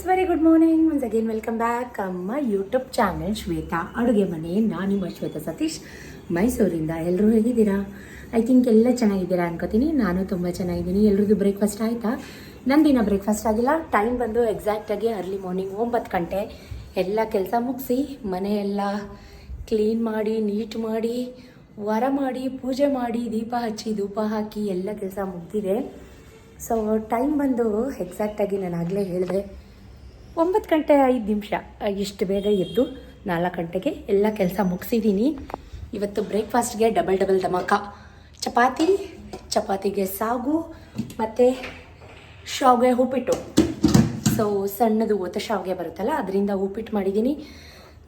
Friends very good morning once again welcome back ಅಮ್ಮ YouTube channel Shweta, ಅಡುಗೆ ಮನೆ. ನಾನು ನಿಮ್ಮ ಶ್ವೇತಾ ಸತೀಶ್. ಮೈಸೂರಿಂದ ಎಲ್ಲರೂ ಹೇಗಿದ್ದೀರಾ? ಐ ಥಿಂಕ್ ಎಲ್ಲ ಚೆನ್ನಾಗಿದ್ದೀರಾ ಅನ್ಕೋತೀನಿ. ನಾನು ತುಂಬ ಚೆನ್ನಾಗಿದ್ದೀನಿ. ಎಲ್ರದ್ದು ಬ್ರೇಕ್ಫಾಸ್ಟ್ ಆಯಿತಾ? ನಂದಿನ ಬ್ರೇಕ್ಫಾಸ್ಟ್ ಆಗಿಲ್ಲ. ಟೈಮ್ ಬಂದು ಎಕ್ಸಾಕ್ಟಾಗಿ ಅರ್ಲಿ ಮಾರ್ನಿಂಗ್ ಒಂಬತ್ತು ಗಂಟೆ. ಎಲ್ಲ ಕೆಲಸ ಮುಗಿಸಿ, ಮನೆಯೆಲ್ಲ ಕ್ಲೀನ್ ಮಾಡಿ ನೀಟ್ ಮಾಡಿ, ವರ ಮಾಡಿ, ಪೂಜೆ ಮಾಡಿ, ದೀಪ ಹಚ್ಚಿ, ಧೂಪ ಹಾಕಿ ಎಲ್ಲ ಕೆಲಸ ಮುಗ್ದಿದೆ. ಸೊ ಟೈಮ್ ಬಂದು ಎಕ್ಸಾಕ್ಟಾಗಿ ನಾನು ಆಗಲೇ ಹೇಳಿದೆ. ಒಂಬತ್ತು ಗಂಟೆ ಐದು ನಿಮಿಷ. ಇಷ್ಟು ಬೇಗ ಎದ್ದು ನಾಲ್ಕು ಗಂಟೆಗೆ ಎಲ್ಲ ಕೆಲಸ ಮುಗಿಸಿದ್ದೀನಿ ಇವತ್ತು ಬ್ರೇಕ್ಫಾಸ್ಟ್ಗೆ ಡಬಲ್ ಡಬಲ್ ಧಮಾಕ ಚಪಾತಿ, ಚಪಾತಿಗೆ ಸಾಗು ಮತ್ತು ಶಾವಿಗೆ ಉಪ್ಪಿಟ್ಟು. ಸೊ ಸಣ್ಣದು ಒತ್ತ ಶಾವಿಗೆ ಬರುತ್ತಲ್ಲ, ಅದರಿಂದ ಉಪ್ಪಿಟ್ಟು ಮಾಡಿದ್ದೀನಿ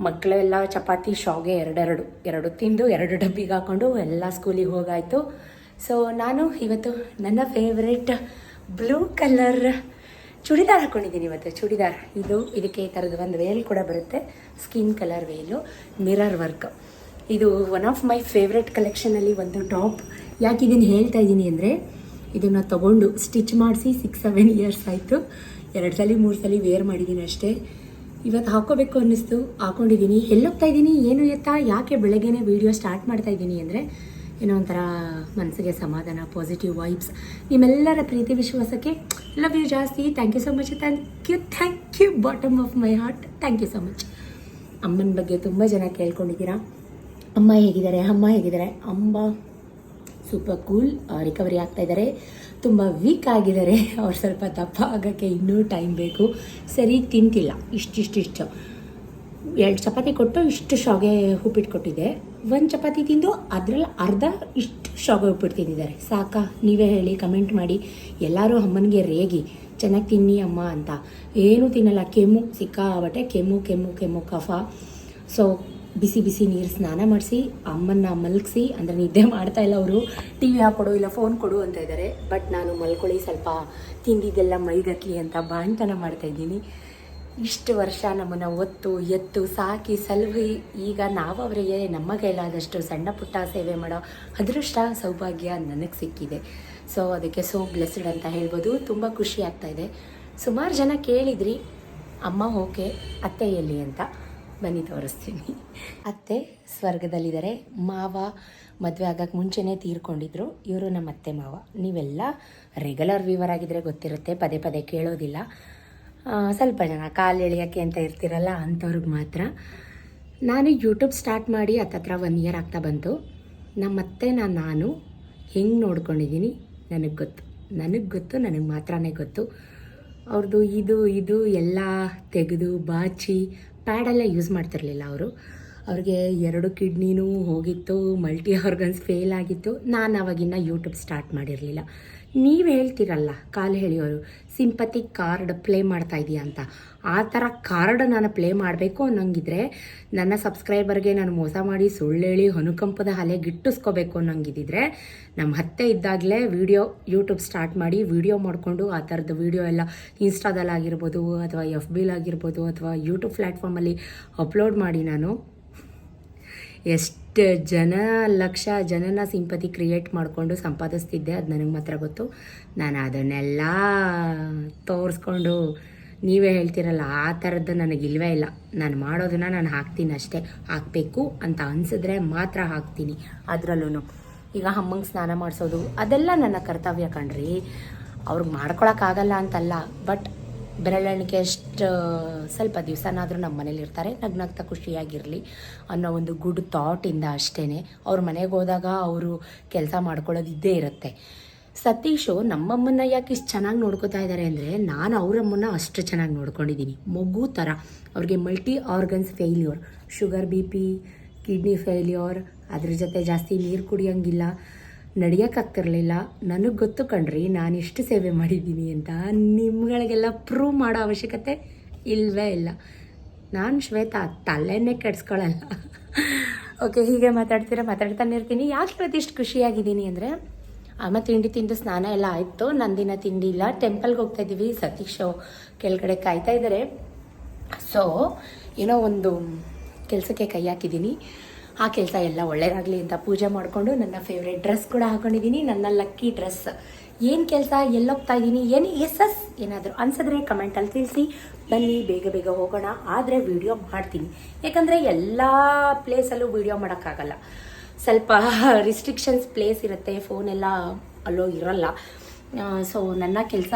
ಮಕ್ಕಳೆಲ್ಲ ಚಪಾತಿ, ಶಾವಿಗೆ ಎರಡೆರಡು. ಎರಡು ತಿಂದು ಎರಡು ಡಬ್ಬಿಗೆ ಹಾಕೊಂಡು ಎಲ್ಲ ಸ್ಕೂಲಿಗೆ ಹೋಗಾಯಿತು. ಸೊ ನಾನು ಇವತ್ತು ನನ್ನ ಫೇವ್ರೆಟ್ ಬ್ಲೂ ಕಲರ್ ಚೂಡಿದಾರ್ ಹಾಕ್ಕೊಂಡಿದ್ದೀನಿ ಇವತ್ತು, ಚೂಡಿದಾರ್. ಇದು ಇದಕ್ಕೆ ಈ ಥರದ ಒಂದು ವೇಲ್ ಕೂಡ ಬರುತ್ತೆ. Skin colour veil, mirror work. ಇದು ಒನ್ ಆಫ್ ಮೈ ಫೇವ್ರೆಟ್ ಕಲೆಕ್ಷನಲ್ಲಿ ಒಂದು ಟಾಪ್. ಯಾಕೆ ಇದನ್ನು ಹೇಳ್ತಾ ಇದ್ದೀನಿ ಅಂದರೆ, ಇದನ್ನು ತೊಗೊಂಡು ಸ್ಟಿಚ್ ಮಾಡಿಸಿ ಸಿಕ್ಸ್ ಸೆವೆನ್ ಇಯರ್ಸ್ ಆಯಿತು. ಎರಡು ಸಲ, ಮೂರು ಸಲ ವೇರ್ ಮಾಡಿದ್ದೀನಿ ಅಷ್ಟೇ. ಇವತ್ತು ಹಾಕೋಬೇಕು ಅನ್ನಿಸ್ತು. ಹಾಕೊಂಡಿದ್ದೀನಿ. ಎಲ್ಲೋಗ್ತಾ ಇದ್ದೀನಿ? ಏನು ಎತ್ತಾ? ಯಾಕೆ ಬೆಳಗ್ಗೆನೇ ವೀಡಿಯೋ ಸ್ಟಾರ್ಟ್ ಮಾಡ್ತಾ ಇದ್ದೀನಿ ಅಂದರೆ ಏನೋ ಒಂಥರ ಮನಸ್ಸಿಗೆ ಸಮಾಧಾನ ಪಾಸಿಟಿವ್ ವೈಬ್ಸ್ ನಿಮ್ಮೆಲ್ಲರ ಪ್ರೀತಿ, ವಿಶ್ವಾಸಕ್ಕೆ ಲವ್ ಯು ಜಾಸ್ತಿ. Thank you so much thank you thank you bottom of my heart thank you so much ಅಮ್ಮನ ಬಗ್ಗೆ ತುಂಬ ಜನ ಕೇಳ್ಕೊಂಡಿದ್ದೀರಾ? ಅಮ್ಮ ಹೇಗಿದ್ದಾರೆ? ಅಮ್ಮ ಹೇಗಿದ್ದಾರೆ? ಅಮ್ಮ ಸೂಪರ್ ಕೂಲ್ ರಿಕವರಿ ಆಗ್ತಾ ಇದ್ದಾರೆ. ತುಂಬ ವೀಕ್ ಆಗಿದ್ದಾರೆ. ಅವ್ರು ಸ್ವಲ್ಪ ದಪ್ಪ ಆಗೋಕ್ಕೆ ಇನ್ನೂ ಟೈಮ್ ಬೇಕು. ಸರಿ, ತಿಂತಿಲ್ಲ. ಇಷ್ಟಿಷ್ಟಿಷ್ಟು. ಎರಡು ಚಪಾತಿ ಕೊಟ್ಟು ಇಷ್ಟು ಶಾವಿಗೆ ಉಪ್ಪಿಟ್ಟು ಕೊಟ್ಟಿದ್ದೆ. ಒಂದು ಚಪಾತಿ ತಿಂದು ಅದರಲ್ಲಿ ಅರ್ಧ ಇಷ್ಟು ಶಾವಿಗೆ ಉಪ್ಪಿಟ್ಟು ತಿಂದಿದ್ದಾರೆ. ಸಾಕಾ? ನೀವೇ ಹೇಳಿ ಕಮೆಂಟ್ ಮಾಡಿ. ಎಲ್ಲರೂ ಅಮ್ಮನಿಗೆ ರೇಗಿ, ಚೆನ್ನಾಗಿ ತಿನ್ನಿ ಅಮ್ಮ ಅಂತ. ಏನೂ ತಿನ್ನಲ್ಲ. ಕೆಮ್ಮು ಸಿಕ್ಕಾಬಟ್ಟೆ ಕೆಮ್ಮು ಕೆಮ್ಮು ಕೆಮ್ಮು, ಕಫ. ಸೊ ಬಿಸಿ ಬಿಸಿ ನೀರು ಸ್ನಾನ ಮಾಡಿಸಿ, ಅಮ್ಮನ್ನ ಮಲಗಿಸಿ, ಅಂದರೆ ನಿದ್ದೆ ಮಾಡ್ತಾ ಇಲ್ಲ ಅವರು. ಟಿ ವಿ ಹಾಕೊಡು ಇಲ್ಲ ಫೋನ್ ಕೊಡು ಅಂತ ಇದ್ದಾರೆ. ಬಟ್ ನಾನು ಮಲ್ಕೊಳ್ಳಿ, ಸ್ವಲ್ಪ ತಿಂದಿದ್ದೆಲ್ಲ ಮೈಗತ್ಲಿ ಅಂತ ಬಾಣ್ತನ ಮಾಡ್ತಾ ಇದ್ದೀನಿ. ಇಷ್ಟು ವರ್ಷ ನಮ್ಮನ್ನು ಒತ್ತು, ಎತ್ತು, ಸಾಕಿ ಸಲುಹಿ ಈಗ ನಾವು ಅವರಿಗೆ ನಮ್ಮ ಕೈಲಾದಷ್ಟು ಸಣ್ಣ ಪುಟ್ಟ ಸೇವೆ ಮಾಡೋ ಅದೃಷ್ಟ, ಸೌಭಾಗ್ಯ ನನಗೆ ಸಿಕ್ಕಿದೆ. ಸೊ ಅದಕ್ಕೆ ಸೋ ಬ್ಲೆಸ್ಡ್ ಅಂತ ಹೇಳ್ಬೋದು. ತುಂಬ ಖುಷಿ ಆಗ್ತಾ ಇದೆ. ಸುಮಾರು ಜನ ಕೇಳಿದ್ರಿ, ಅಮ್ಮ ಓಕೆ, ಅತ್ತೆ ಎಲ್ಲಿ ಅಂತ? ಬನ್ನಿ ತೋರಿಸ್ತೀನಿ. ಅತ್ತೆ ಸ್ವರ್ಗದಲ್ಲಿದ್ದಾರೆ. ಮಾವ ಮದುವೆ ಆಗಕ್ಕೆ ಮುಂಚೆನೇ ತೀರ್ಕೊಂಡಿದ್ರು. ಇವರು ನಮ್ಮ ಅತ್ತೆ ಮಾವ. ನೀವೆಲ್ಲ ರೆಗ್ಯುಲರ್ ವ್ಯೂವರ್ ಆಗಿದ್ರೆ ಗೊತ್ತಿರುತ್ತೆ. ಪದೇ ಪದೇ ಕೇಳೋದಿಲ್ಲ. ಸ್ವಲ್ಪ ಜನ ಕಾಲು ಎಳಿಯೋಕ್ಕೆ ಅಂತ ಇರ್ತಿರಲ್ಲ ಅಂಥವ್ರಿಗೆ ಮಾತ್ರ. ನಾನು ಯೂಟ್ಯೂಬ್ ಸ್ಟಾರ್ಟ್ ಮಾಡಿ ಹತ್ತತ್ರ ಒನ್ ಇಯರ್ ಆಗ್ತಾ ಬಂತು. ನಮ್ಮತ್ತೆ ನಾನು ನಾನು ಹೆಂಗೆ ನೋಡ್ಕೊಂಡಿದ್ದೀನಿ ನನಗೆ ಗೊತ್ತು. ನನಗೆ ಗೊತ್ತು, ನನಗೆ ಮಾತ್ರನೇ ಗೊತ್ತು. ಅವ್ರದ್ದು ಇದು ಇದು ಎಲ್ಲ ತೆಗೆದು ಬಾಚಿ ಪ್ಯಾಡೆಲ್ಲ ಯೂಸ್ ಮಾಡ್ತಿರಲಿಲ್ಲ ಅವರು. ಅವ್ರಿಗೆ ಎರಡು ಕಿಡ್ನಿನೂ ಹೋಗಿತ್ತು ಮಲ್ಟಿ ಆರ್ಗನ್ಸ್ ಫೇಲ್ ಆಗಿತ್ತು. ನಾನು ಅವಾಗಿನ್ನ ಯೂಟ್ಯೂಬ್ ಸ್ಟಾರ್ಟ್ ಮಾಡಿರಲಿಲ್ಲ. ನೀವು ಹೇಳ್ತೀರಲ್ಲ ಕಾಲು ಹೇಳಿಯೋರು ಸಿಂಪತಿ ಕಾರ್ಡ್ ಪ್ಲೇ ಮಾಡ್ತಾ ಇದೆಯಾ ಅಂತ. ಆ ಥರ ಕಾರ್ಡ್ ನಾನು ಪ್ಲೇ ಮಾಡಬೇಕು ಅನ್ನೋಂಗಿದ್ರೆ ನನ್ನ ಸಬ್ಸ್ಕ್ರೈಬರ್ಗೆ ನಾನು ಮೋಸ ಮಾಡಿ ಸುಳ್ಳೇಳಿ ಅನುಕಂಪದ ಅಲೆ ಗಿಟ್ಟಿಸ್ಕೋಬೇಕು ಅನ್ನೋಂಗಿದ್ದಿದ್ರೆ ನಮ್ಮ ಹತ್ತೆ ಇದ್ದಾಗಲೇ ವೀಡಿಯೋ ಯೂಟ್ಯೂಬ್ ಸ್ಟಾರ್ಟ್ ಮಾಡಿ ವೀಡಿಯೋ ಮಾಡಿಕೊಂಡು ಆ ಥರದ ವೀಡಿಯೋ ಎಲ್ಲ ಇನ್ಸ್ಟಾದಲ್ಲಾಗಿರ್ಬೋದು ಅಥವಾ ಎಫ್ ಬಿಲಾಗಿರ್ಬೋದು ಅಥವಾ ಯೂಟ್ಯೂಬ್ ಪ್ಲ್ಯಾಟ್ಫಾರ್ಮಲ್ಲಿ ಅಪ್ಲೋಡ್ ಮಾಡಿ ನಾನು ಎಷ್ಟು ಜನ, ಲಕ್ಷ ಜನನ ಸಿಂಪತಿ ಕ್ರಿಯೇಟ್ ಮಾಡಿಕೊಂಡು ಸಂಪಾದಿಸ್ತಿದ್ದೆ, ಅದು ನನಗೆ ಮಾತ್ರ ಗೊತ್ತು. ನಾನು ಅದನ್ನೆಲ್ಲ ತೋರಿಸ್ಕೊಂಡು, ನೀವೇ ಹೇಳ್ತಿರಲ್ಲ, ಆ ಥರದ್ದು ನನಗಿಲ್ವೇ ಇಲ್ಲ. ನಾನು ಮಾಡೋದನ್ನ ನಾನು ಹಾಕ್ತೀನಿ ಅಷ್ಟೇ. ಹಾಕಬೇಕು ಅಂತ ಅನಿಸಿದ್ರೆ ಮಾತ್ರ ಹಾಕ್ತೀನಿ. ಅದರಲ್ಲೂ ಈಗ ಅಮ್ಮಂಗೆ ಸ್ನಾನ ಮಾಡಿಸೋದು, ಅದೆಲ್ಲ ನನ್ನ ಕರ್ತವ್ಯ ಕಣ್ರಿ. ಅವ್ರಿಗೆ ಮಾಡ್ಕೊಳಕ್ಕಾಗಲ್ಲ ಅಂತಲ್ಲ, ಬಟ್ ಬೆರಳೆಣಿಕೆ ಅಷ್ಟು, ಸ್ವಲ್ಪ ದಿವಸನಾದರೂ ನಮ್ಮ ಮನೇಲಿ ಇರ್ತಾರೆ. ನಗ್ನಗ್ತಾ ಖುಷಿಯಾಗಿರಲಿ ಅನ್ನೋ ಒಂದು ಗುಡ್ ಥಾಟಿಂದ ಅಷ್ಟೇ ಅವ್ರ ಮನೆಗೆ ಹೋದಾಗ ಅವರು ಕೆಲಸ ಮಾಡ್ಕೊಳ್ಳೋದು ಇದ್ದೇ ಇರುತ್ತೆ. ಸತೀಶು ನಮ್ಮಮ್ಮನ್ನ ಯಾಕೆ ಇಷ್ಟು ಚೆನ್ನಾಗಿ ನೋಡ್ಕೋತಾ ಇದ್ದಾರೆ ಅಂದರೆ, ನಾನು ಅವರಮ್ಮನ್ನ ಅಷ್ಟು ಚೆನ್ನಾಗಿ ನೋಡ್ಕೊಂಡಿದ್ದೀನಿ ಮಗು ಥರ ಅವ್ರಿಗೆ multi organs failure sugar B P kidney failure ಅದ್ರ ಜೊತೆ ಜಾಸ್ತಿ ನೀರು ಕುಡಿಯೋಂಗಿಲ್ಲ. ನಡೆಯೋಕ್ಕಾಗ್ತಿರ್ಲಿಲ್ಲ ನನಗೆ ಗೊತ್ತು ಕಣ್ರಿ, ನಾನು ಇಷ್ಟು ಸೇವೆ ಮಾಡಿದ್ದೀನಿ ಅಂತ ನಿಮ್ಗಳಿಗೆಲ್ಲ ಪ್ರೂವ್ ಮಾಡೋ ಅವಶ್ಯಕತೆ ಇಲ್ಲವೇ ಇಲ್ಲ. ನಾನು ಶ್ವೇತಾ, ತಲೆನೇ ಕೆಡ್ಸ್ಕೊಳ್ಳಲ್ಲ ಓಕೆ ಹೀಗೆ ಮಾತಾಡ್ತೀರಾ ಮಾತಾಡ್ತಾನೆ ಇರ್ತೀನಿ. ಯಾಕೆ ಇವತ್ತು ಇಷ್ಟು ಖುಷಿಯಾಗಿದ್ದೀನಿ ಅಂದರೆ ಅಮ್ಮ ತಿಂಡಿ ತಿಂದು ಸ್ನಾನ ಎಲ್ಲ ಆಯಿತು, ನಂದಿನ ತಿಂಡಿ ಇಲ್ಲ. ಟೆಂಪಲ್ಗೆ ಹೋಗ್ತಾ ಇದ್ದೀವಿ ಸತೀಶ್ ಕೆಳಗಡೆ ಕಾಯ್ತಾ ಇದ್ದಾರೆ ಸೊ ಏನೋ ಒಂದು ಕೆಲಸಕ್ಕೆ ಕೈ ಹಾಕಿದ್ದೀನಿ. ಆ ಕೆಲಸ ಎಲ್ಲ ಒಳ್ಳೇದಾಗಲಿ ಅಂತ ಪೂಜೆ ಮಾಡಿಕೊಂಡು ನನ್ನ ಫೇವ್ರೆಟ್ ಡ್ರೆಸ್ ಕೂಡ ಹಾಕೊಂಡಿದ್ದೀನಿ. ನನ್ನ ಲಕ್ಕಿ ಡ್ರೆಸ್ ಏನು ಕೆಲಸ? ಎಲ್ಲೋಗ್ತಾ ಇದ್ದೀನಿ. ಏನು ಎಸ್ ಎಸ್ ಏನಾದರೂ ಅನ್ಸಿದ್ರೆ ಕಮೆಂಟಲ್ಲಿ ತಿಳಿಸಿ. ಬನ್ನಿ, ಬೇಗ ಬೇಗ ಹೋಗೋಣ. ಆದರೆ ವಿಡಿಯೋ ಮಾಡ್ತೀನಿ. ಯಾಕಂದರೆ ಎಲ್ಲ ಪ್ಲೇಸಲ್ಲೂ ವಿಡಿಯೋ ಮಾಡೋಕ್ಕಾಗಲ್ಲ. ಸ್ವಲ್ಪ ರಿಸ್ಟ್ರಿಕ್ಷನ್ಸ್ ಪ್ಲೇಸ್ ಇರುತ್ತೆ. ಫೋನೆಲ್ಲ ಅಲ್ಲೋ ಇರಲ್ಲ. ಸೊ ನನ್ನ ಕೆಲಸ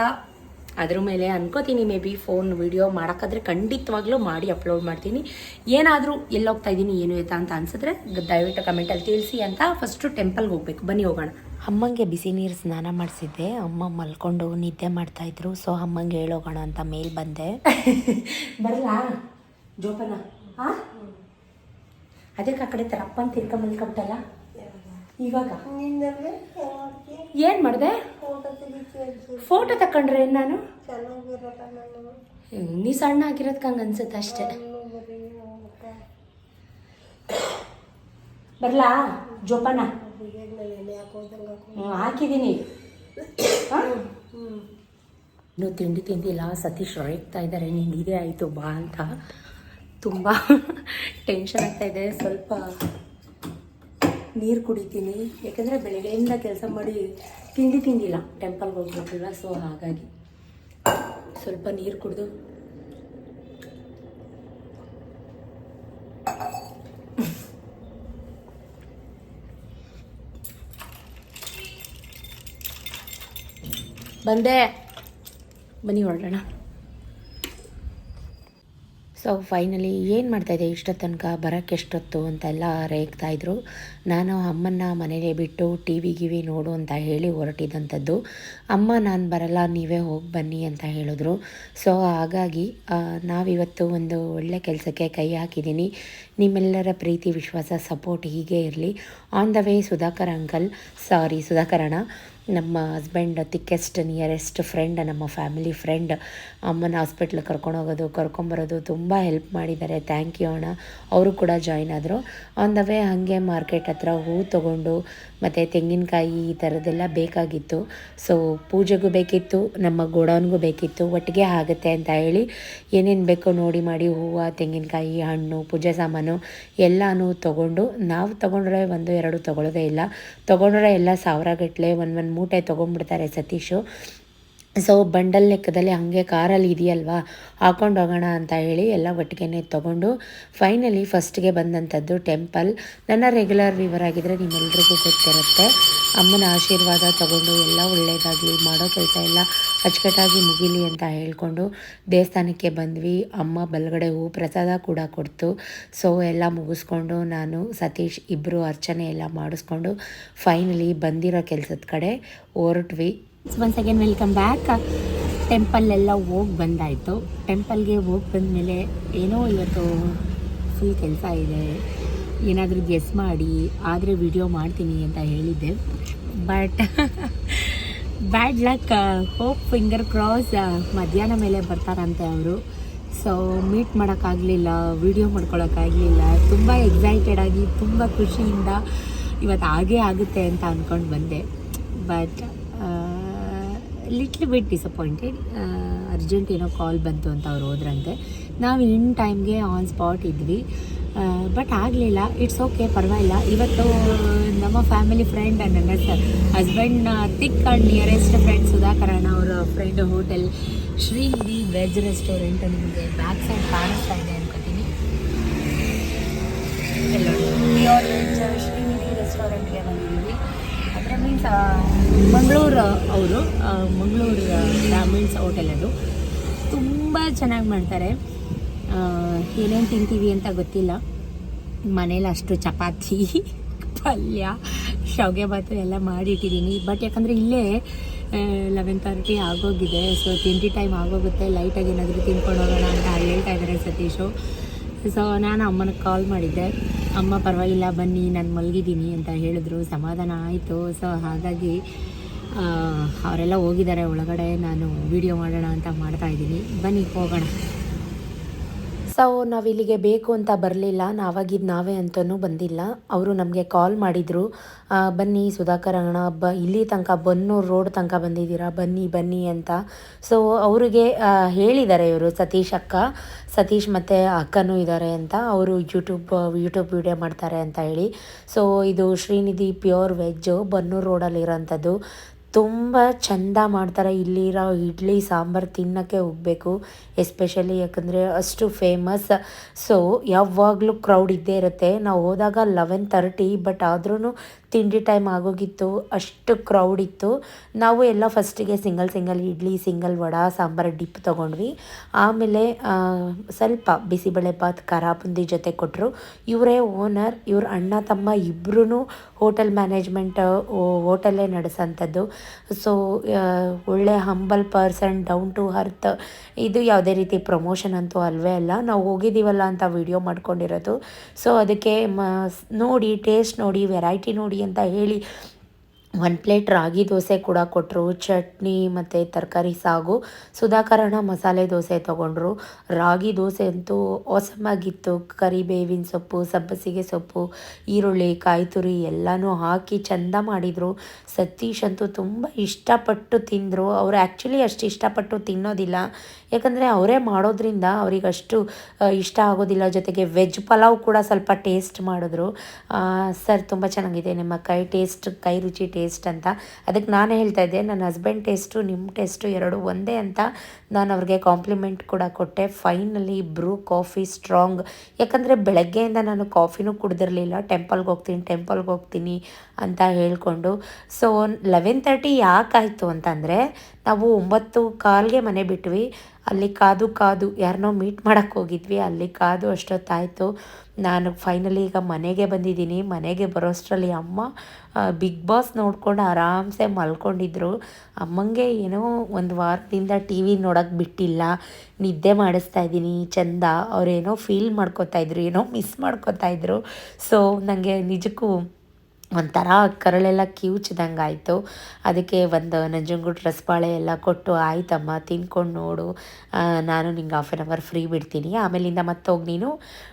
ಅದ್ರ ಮೇಲೆ ಅನ್ಕೋತೀನಿ ಮೇ ಬಿ ಫೋನ್ ವಿಡಿಯೋ ಮಾಡೋಕ್ಕಾದ್ರೆ ಖಂಡಿತವಾಗ್ಲೂ ಮಾಡಿ ಅಪ್ಲೋಡ್ ಮಾಡ್ತೀನಿ. ಏನಾದರೂ ಎಲ್ಲೋಗ್ತಾ ಇದ್ದೀನಿ ಏನು ಎತ್ತ ಅಂತ ಅನ್ಸಿದ್ರೆ ದಯವಿಟ್ಟು ಕಮೆಂಟಲ್ಲಿ ತಿಳಿಸಿ ಅಂತ ಫಸ್ಟು ಟೆಂಪಲ್ಗೆ ಹೋಗ್ಬೇಕು. ಬನ್ನಿ ಹೋಗೋಣ. ಅಮ್ಮಂಗೆ ಬಿಸಿ ನೀರು ಸ್ನಾನ ಮಾಡಿಸಿದ್ದೆ. ಅಮ್ಮ ಮಲ್ಕೊಂಡು ನಿದ್ದೆ ಮಾಡ್ತಾ ಇದ್ರು. ಸೊ ಅಮ್ಮಂಗೆ ಹೇಳೋಗೋಣ ಅಂತ ಮೇಲ್ ಬಂದೆ. ಬರಲಾ? ಜೋಪನ? ಹಾಂ ಅದಕ್ಕೆ ಆ ಕಡೆ ತರಪ್ಪ ತಿರ್ಕ ಮಲ್ಕೊಂಬಿಟ್ಟಲ್ಲ? ಇವಾಗ ಏನು ಮಾಡಿದೆ? ಫೋಟೋ ತಕೊಂಡ್ರೆ ನಾನು? ನೀ ಸಣ್ಣ ಆಗಿರೋದ್ಕ ಹಂಗ ಅನ್ಸುತ್ತೆ ಅಷ್ಟೇ. ಬರಲಾ? ಜೋಪಾನ? ಹಾಕಿದ್ದೀನಿ? ಇನ್ನು ತಿಂಡಿ ತಿಂದಿಲ್ಲ ಸತೀಶ್ ರೇಗ್ತಾ ಇದ್ದಾರೆ ನಿಂಗೆ ಇದೇ ಆಯಿತು ಬಾ ಅಂತ. ತುಂಬ ಟೆನ್ಷನ್ ಆಗ್ತಾ ಇದೆ ಸ್ವಲ್ಪ ನೀರು ಕುಡಿತೀನಿ. ಯಾಕಂದರೆ ಬೆಳಗ್ಗೆಯಿಂದ ಕೆಲಸ ಮಾಡಿ ತಿಂಡಿ ತಿಂದಿಲ್ಲ. ಟೆಂಪಲ್ಗೆ ಹೋಗ್ಬೇಕಲ್ವ ಸೊ ಹಾಗಾಗಿ ಸ್ವಲ್ಪ ನೀರು ಕುಡಿದು. ಬಂದೆ. ಬನ್ನಿ ಹೊರಡೋಣ. ಸೊ ಫೈನಲಿ ಏನು ಮಾಡ್ತಾಯಿದ್ದೆ ಇಷ್ಟ ತನಕ ಬರೋಕ್ಕೆ ಎಷ್ಟೊತ್ತು ಅಂತೆಲ್ಲ ರೇಗ್ತಾಯಿದ್ರು ನಾನು ಅಮ್ಮನ್ನ ಮನೇಲೆ ಬಿಟ್ಟು ಟಿ ವಿ, ಗಿವಿ ನೋಡು ಅಂತ ಹೇಳಿ ಹೊರಟಿದ್ದಂಥದ್ದು ಅಮ್ಮ, ನಾನು ಬರಲ್ಲ, ನೀವೇ ಹೋಗಿ ಬನ್ನಿ ಅಂತ ಹೇಳಿದ್ರು. ಸೊ ಹಾಗಾಗಿ ನಾವಿವತ್ತು ಒಂದು ಒಳ್ಳೆ ಕೆಲಸಕ್ಕೆ ಕೈ ಹಾಕಿದ್ದೀನಿ. ನಿಮ್ಮೆಲ್ಲರ ಪ್ರೀತಿ, ವಿಶ್ವಾಸ, ಸಪೋರ್ಟ್ ಹೀಗೆ ಇರಲಿ. On the way Sudhakar uncle sorry Sudhakaran ನಮ್ಮ ಹಸ್ಬೆಂಡ್ ತಿಕ್ಕೆಸ್ಟ್ ನಿಯರೆಸ್ಟ್ ಫ್ರೆಂಡ್ ನಮ್ಮ ಫ್ಯಾಮಿಲಿ ಫ್ರೆಂಡ್ ಅಮ್ಮನ ಹಾಸ್ಪಿಟ್ಲ್ ಕರ್ಕೊಂಡೋಗೋದು ಕರ್ಕೊಂಬರೋದು ತುಂಬ ಹೆಲ್ಪ್ ಮಾಡಿದ್ದಾರೆ. ಥ್ಯಾಂಕ್ ಯು ಅಣ್ಣ. ಅವರು ಕೂಡ ಜಾಯ್ನ್ ಆದರು. ಆನ್ ದ ವೇ ಹಾಗೆ ಮಾರ್ಕೆಟ್ ಹತ್ರ ಹೂ ತೊಗೊಂಡು, ಮತ್ತು ತೆಂಗಿನಕಾಯಿ ಈ ಥರದ್ದೆಲ್ಲ ಬೇಕಾಗಿತ್ತು. ಸೊ ಪೂಜೆಗೂ ಬೇಕಿತ್ತು, ನಮ್ಮ ಗೋಡೌನ್ಗೂ ಬೇಕಿತ್ತು. ಒಟ್ಟಿಗೆ ಆಗುತ್ತೆ ಅಂತ ಹೇಳಿ ಏನೇನು ಬೇಕೋ ನೋಡಿ ಮಾಡಿ ಹೂವು, ತೆಂಗಿನಕಾಯಿ, ಹಣ್ಣು, ಪೂಜೆ ಸಾಮಾನು ಎಲ್ಲನೂ ತೊಗೊಂಡು, ನಾವು ತೊಗೊಂಡ್ರೆ ಒಂದು, ಎರಡು ತೊಗೊಳ್ಳೋದೇ ಇಲ್ಲ. ತೊಗೊಂಡ್ರೆ ಎಲ್ಲ ಸಾವಿರಗಟ್ಟಲೆ ಒಂದು ಒಂದು ಮೂಟೆ ತೊಗೊಂಡ್ಬಿಡ್ತಾರೆ ಸತೀಶು. ಸೊ ಬಂಡಲ್ ಲೆಕ್ಕದಲ್ಲಿ ಹಾಗೆ ಕಾರಲ್ಲಿ ಇದೆಯಲ್ವಾ? ಹಾಕೊಂಡು ಹೋಗೋಣ ಅಂತ ಹೇಳಿ ಎಲ್ಲ ಒಟ್ಟಿಗೆ ತೊಗೊಂಡು ಫೈನಲಿ ಫಸ್ಟ್ಗೆ ಬಂದಂಥದ್ದು ಟೆಂಪಲ್ ನನ್ನ ರೆಗ್ಯುಲರ್ ವಿವರ್ ಆಗಿದ್ದರೆ ನಿಮ್ಮೆಲ್ರಿಗೂ ಗೊತ್ತಿರುತ್ತೆ. ಅಮ್ಮನ ಆಶೀರ್ವಾದ ತಗೊಂಡು ಎಲ್ಲ ಒಳ್ಳೆಯದಾಗಲಿ ಮಾಡೋ ಕೆಲಸ ಎಲ್ಲ ಅಚ್ಚುಕಟ್ಟಾಗಿ ಮುಗಿಲಿ ಅಂತ ಹೇಳಿಕೊಂಡು ದೇವಸ್ಥಾನಕ್ಕೆ ಬಂದ್ವಿ. ಅಮ್ಮ ಬಲಗಡೆ ಹೂ ಪ್ರಸಾದ ಕೂಡ ಕೊಡ್ತು. ಸೊ ಎಲ್ಲ ಮುಗಿಸ್ಕೊಂಡು ನಾನು, ಸತೀಶ್ ಇಬ್ಬರು ಅರ್ಚನೆ ಎಲ್ಲ ಮಾಡಿಸ್ಕೊಂಡು ಫೈನಲಿ ಬಂದಿರೋ ಕೆಲಸದ ಕಡೆ ಹೊರಟ್ವಿ. ಒನ್ಸ್ ಅಗೇನ್ ವೆಲ್ಕಮ್ ಬ್ಯಾಕ್ ಟೆಂಪಲ್ಲೆಲ್ಲ ಹೋಗಿ ಬಂದಾಯಿತು. ಟೆಂಪಲ್ಗೆ ಹೋಗಿ ಬಂದಮೇಲೆ ಏನೋ ಇವತ್ತು ಫುಲ್ ಕೆಲಸ ಇದೆ. ಏನಾದರೂ ಗೆಸ್ ಮಾಡಿ, ಆದರೆ ವಿಡಿಯೋ ಮಾಡ್ತೀನಿ ಅಂತ ಹೇಳಿದ್ದೆ. But bad luck hope finger cross ಮಧ್ಯಾಹ್ನ ಮೇಲೆ ಬರ್ತಾರಂತೆ ಅವರು. ಸೊ ಮೀಟ್ ಮಾಡೋಕ್ಕಾಗಲಿಲ್ಲ ವಿಡಿಯೋ ಮಾಡ್ಕೊಳ್ಳೋಕ್ಕಾಗಲಿಲ್ಲ ತುಂಬ ಎಕ್ಸೈಟೆಡ್ ಆಗಿ, ತುಂಬ ಖುಷಿಯಿಂದ ಇವತ್ತು ಹಾಗೇ ಆಗುತ್ತೆ ಅಂತ ಅಂದ್ಕೊಂಡು ಬಂದೆ. But little bit disappointed urgent ಏನೋ ಕಾಲ್ ಬಂತು ಅಂತ ಅವ್ರು ಹೋದ್ರಂತೆ. ನಾವು ಇನ್ ಟೈಮ್ಗೆ ಆನ್ ಸ್ಪಾಟ್ ಇದ್ವಿ. ಬಟ್ ಆಗಲಿಲ್ಲ. ಇಟ್ಸ್ ಓಕೆ ಪರವಾಗಿಲ್ಲ. ಇವತ್ತು ನಮ್ಮ ಫ್ಯಾಮಿಲಿ ಫ್ರೆಂಡ್ ನನ್ನ ಹಸ್ಬೆಂಡ್ನ thick and nearest friend Sudhakaran ಅವರ friend hotel Srinidhi veg restaurant ನಿಮಗೆ ಬ್ಯಾಕ್ ಸೈಡ್ ಕಾಣಿಸ್ತಾ ಇದೆ ಅನ್ಕೋತೀನಿ. ಶ್ರೀನಿಧಿ ರೆಸ್ಟೋರೆಂಟ್ಗೆ ಬಂದಿದ್ದೀವಿ. ಮೀನ್ಸ್ ಮಂಗಳೂರು ಅವರು ಮಂಗಳೂರು ಬ್ರಾಹ್ಮಿಣ್ಸ್ ಹೋಟೆಲ್ ಅದು. ತುಂಬ ಚೆನ್ನಾಗಿ ಮಾಡ್ತಾರೆ. ಏನೇನು ತಿಂತೀವಿ ಅಂತ ಗೊತ್ತಿಲ್ಲ. ಮನೇಲಿ ಅಷ್ಟು ಚಪಾತಿ, ಪಲ್ಯ, ಶಾವಿಗೆ ಭಾತು ಎಲ್ಲ ಮಾಡಿಟ್ಟಿದ್ದೀನಿ. ಬಟ್ ಯಾಕಂದರೆ ಇಲ್ಲೇ ಲೆವೆನ್ ತರ್ಟಿ ಆಗೋಗಿದೆ. ಸೊ ತಿಂಡಿ ಟೈಮ್ ಆಗೋಗುತ್ತೆ. ಲೈಟಾಗಿ ಏನಾದರೂ ತಿನ್ಕೊಂಡು ಹೋಗೋಣ ಅಂತ ಹೇಳ್ತಾ ಇದ್ದಾರೆ ಸತೀಶು. ಸೊ ನಾನು ಅಮ್ಮನಿಗೆ ಕಾಲ್ ಮಾಡಿದ್ದೆ. ಅಮ್ಮ, ಪರವಾಗಿಲ್ಲ, ಬನ್ನಿ, ನಾನು ಮಲಗಿದ್ದೀನಿ ಅಂತ ಹೇಳಿದ್ರು. ಸಮಾಧಾನ ಆಯಿತು. ಸೊ ಹಾಗಾಗಿ ಅವರೆಲ್ಲ ಹೋಗಿದ್ದಾರೆ. ಒಳಗಡೆ ನಾನು ವಿಡಿಯೋ ಮಾಡೋಣ ಅಂತ ಮಾಡ್ತಾ ಇದ್ದೀನಿ. ಬನ್ನಿ, ಹೋಗೋಣ. ಸೊ ನಾವು ಇಲ್ಲಿಗೆ ಬೇಕು ಅಂತ ಬರಲಿಲ್ಲ. ನಾವಾಗಿದ್ದು ನಾವೇ ಅಂತಲೂ ಬಂದಿಲ್ಲ. ಅವರು ನಮಗೆ ಕಾಲ್ ಮಾಡಿದರು. ಬನ್ನಿ ಸುಧಾಕರ್ ಅಣ್ಣ, ಬ, ಇಲ್ಲಿ ತನಕ ಬನ್ನೂರು ರೋಡ್ ತನಕ ಬಂದಿದ್ದೀರಾ? ಬನ್ನಿ ಬನ್ನಿ ಅಂತ. ಸೊ, ಅವರಿಗೆ ಹೇಳಿದ್ದಾರೆ ಇವರು ಸತೀಶ್ ಅಕ್ಕ. ಸತೀಶ್ ಮತ್ತು ಅಕ್ಕನೂ ಇದ್ದಾರೆ ಅಂತ. ಅವರು ಯೂಟ್ಯೂಬ್ ಯೂಟ್ಯೂಬ್ ವಿಡಿಯೋ ಮಾಡ್ತಾರೆ ಅಂತ ಹೇಳಿ. ಸೊ, ಇದು ಶ್ರೀನಿಧಿ ಪ್ಯೂರ್ ವೆಜ್ಜು, ಬನ್ನೂರು ರೋಡಲ್ಲಿ ಇರೋಂಥದ್ದು ತುಂಬ ಚಂದ ಮಾಡ್ತಾರೆ. ಇಲ್ಲಿರೋ ಇಡ್ಲಿ, ಸಾಂಬಾರು ತಿನ್ನೋಕ್ಕೆ ಹೋಗಬೇಕು. ಎಸ್ಪೆಷಲಿ ಯಾಕಂದರೆ ಅಷ್ಟು ಫೇಮಸ್ ಸೊ ಯಾವಾಗಲೂ ಕ್ರೌಡ್ ಇದ್ದೇ ಇರುತ್ತೆ. ನಾವು ಹೋದಾಗ ಲೆವೆನ್ ತರ್ಟಿ ಬಟ್ ಆದ್ರೂ ತಿಂಡಿ ಟೈಮ್ ಆಗೋಗಿತ್ತು, ಅಷ್ಟು ಕ್ರೌಡ್ ಇತ್ತು. ನಾವು ಎಲ್ಲ ಫಸ್ಟಿಗೆ single single idli single vada, sambar dip ತೊಗೊಂಡ್ವಿ. ಆಮೇಲೆ ಸ್ವಲ್ಪ ಬಿಸಿಬೇಳೆಭಾತ್ ಖಾರ ಬುಂದಿ ಜೊತೆ ಕೊಟ್ಟರು ಇವರೇ ಓನರ್ ಇವ್ರ ಅಣ್ಣ, ತಮ್ಮ ಇಬ್ಬರೂ ಹೋಟೆಲ್ ಮ್ಯಾನೇಜ್ಮೆಂಟ್ ಹೋಟೆಲ್ಲೇ ನಡೆಸೋಂಥದ್ದು ಸೊ ಒಳ್ಳೆ humble person down to earth ಇದು ಯಾವುದೇ ರೀತಿ ಪ್ರಮೋಷನ್ ಅಂತೂ ಅಲ್ವೇ ಅಲ್ಲ. ನಾವು ಹೋಗಿದ್ದೀವಲ್ಲ ಅಂತ ವಿಡಿಯೋ ಮಾಡ್ಕೊಂಡಿರೋದು. ಸೊ ಅದಕ್ಕೆ ನೋಡಿ ಟೇಸ್ಟ್ ನೋಡಿ ವೆರೈಟಿ ನೋಡಿ ಅಂತ ಹೇಳಿ ಒಂದು ಪ್ಲೇಟ್ ರಾಗಿ ದೋಸೆ ಕೂಡ ಕೊಟ್ಟರು ಚಟ್ನಿ ಮತ್ತು ತರಕಾರಿ ಸಾಗು ಸುಧಾಕರಣ ಮಸಾಲೆ ದೋಸೆ ತೊಗೊಂಡ್ರು. ರಾಗಿ ದೋಸೆ ಅಂತೂ ಹೊಸಮಾಗಿತ್ತು ಕರಿಬೇವಿನ ಸೊಪ್ಪು, ಸಬ್ಬಸಿಗೆ ಸೊಪ್ಪು, ಈರುಳ್ಳಿ ಕಾಯಿ ತುರಿ ಎಲ್ಲನೂ ಹಾಕಿ ಚಂದ ಮಾಡಿದರು. ಸತೀಶ್ ಅಂತೂ ತುಂಬ ಇಷ್ಟಪಟ್ಟು ತಿಂದರು. ಅವ್ರು ಆ್ಯಕ್ಚುಲಿ ಅಷ್ಟು ಇಷ್ಟಪಟ್ಟು ತಿನ್ನೋದಿಲ್ಲ. ಯಾಕಂದರೆ ಅವರೇ ಮಾಡೋದ್ರಿಂದ ಅವ್ರಿಗೆ ಅಷ್ಟು ಇಷ್ಟ ಆಗೋದಿಲ್ಲ. ಜೊತೆಗೆ ವೆಜ್ ಪಲಾವ್ ಕೂಡ ಸ್ವಲ್ಪ ಟೇಸ್ಟ್ ಮಾಡಿದ್ರು. ಸರ್, ತುಂಬ ಚೆನ್ನಾಗಿದೆ. ನಿಮ್ಮ ಕೈ ಟೇಸ್ಟ್ ಕೈ ರುಚಿ ಟೇಸ್ಟ್ ಅಂತ. ಅದಕ್ಕೆ ನಾನು ಹೇಳ್ತಾ ಇದ್ದೆ, ನನ್ನ ಹಸ್ಬೆಂಡ್ ಟೇಸ್ಟು ನಿಮ್ಮ ಟೇಸ್ಟು ಎರಡು ಒಂದೇ ಅಂತ ನಾನು ಅವ್ರಿಗೆ ಕಾಂಪ್ಲಿಮೆಂಟ್ ಕೂಡ ಕೊಟ್ಟೆ. ಫೈನಲಿ ಬ್ರೂ ಕಾಫಿ ಸ್ಟ್ರಾಂಗ್ ಯಾಕಂದರೆ ಬೆಳಗ್ಗೆಯಿಂದ ನಾನು ಕಾಫಿನೂ ಕುಡ್ದಿರಲಿಲ್ಲ. ಟೆಂಪಲ್ಗೆ ಹೋಗ್ತೀನಿ ಟೆಂಪಲ್ಗೆ ಹೋಗ್ತೀನಿ ಅಂತ ಹೇಳಿಕೊಂಡು. ಸೊ ಲೆವೆನ್ ತರ್ಟಿ ಯಾಕಾಯಿತು ಅಂತಂದರೆ, ನಾವು ಒಂಬತ್ತು ಕಾಲ್ಗೆ ಮನೆ ಬಿಟ್ವಿ. ಅಲ್ಲಿ ಕಾದು ಕಾದು ಯಾರನ್ನೋ ಮೀಟ್ ಮಾಡೋಕ್ಕೆ ಹೋಗಿದ್ವಿ. ಅಲ್ಲಿ ಕಾದು ಅಷ್ಟೊತ್ತಾಯಿತು. ನಾನು ಫೈನಲಿ ಈಗ ಮನೆಗೆ ಬಂದಿದ್ದೀನಿ. ಮನೆಗೆ ಬರೋಷ್ಟರಲ್ಲಿ ಅಮ್ಮ ಬಿಗ್ ಬಾಸ್ ನೋಡ್ಕೊಂಡು ಆರಾಮ್ಸೆ ಮಲ್ಕೊಂಡಿದ್ರು. ಅಮ್ಮಂಗೆ ಏನೋ ಒಂದು ವಾರದಿಂದ ಟಿ ವಿ ನೋಡೋಕ್ಕೆ ಬಿಟ್ಟಿಲ್ಲ. ನಿದ್ದೆ ಮಾಡಿಸ್ತಾ ಇದ್ದೀನಿ. ಚಂದ. ಅವರೇನೋ ಫೀಲ್ ಮಾಡ್ಕೋತಾಯಿದ್ರು ಏನೋ ಮಿಸ್ ಮಾಡ್ಕೋತಾಯಿದ್ರು ಸೊ ನನಗೆ ನಿಜಕ್ಕೂ ಒಂಥರ ಕರಳೆಲ್ಲ ಕಿವುಚ್ದಂಗೆ ಆಯಿತು. ಅದಕ್ಕೆ ಒಂದು ನಂಜನಗೂಡು ರಸಬಾಳೆ ಎಲ್ಲ ಕೊಟ್ಟು, ಆಯ್ತಮ್ಮ, ತಿನ್ಕೊಂಡು ನೋಡು. ನಾನು ನಿಂಗೆ ಹಾಫ್ ಆನ್ ಅವರ್ ಫ್ರೀ ಬಿಡ್ತೀನಿ. ಆಮೇಲಿಂದ ಮತ್ತೆ ಹೋಗಿ ನೀನು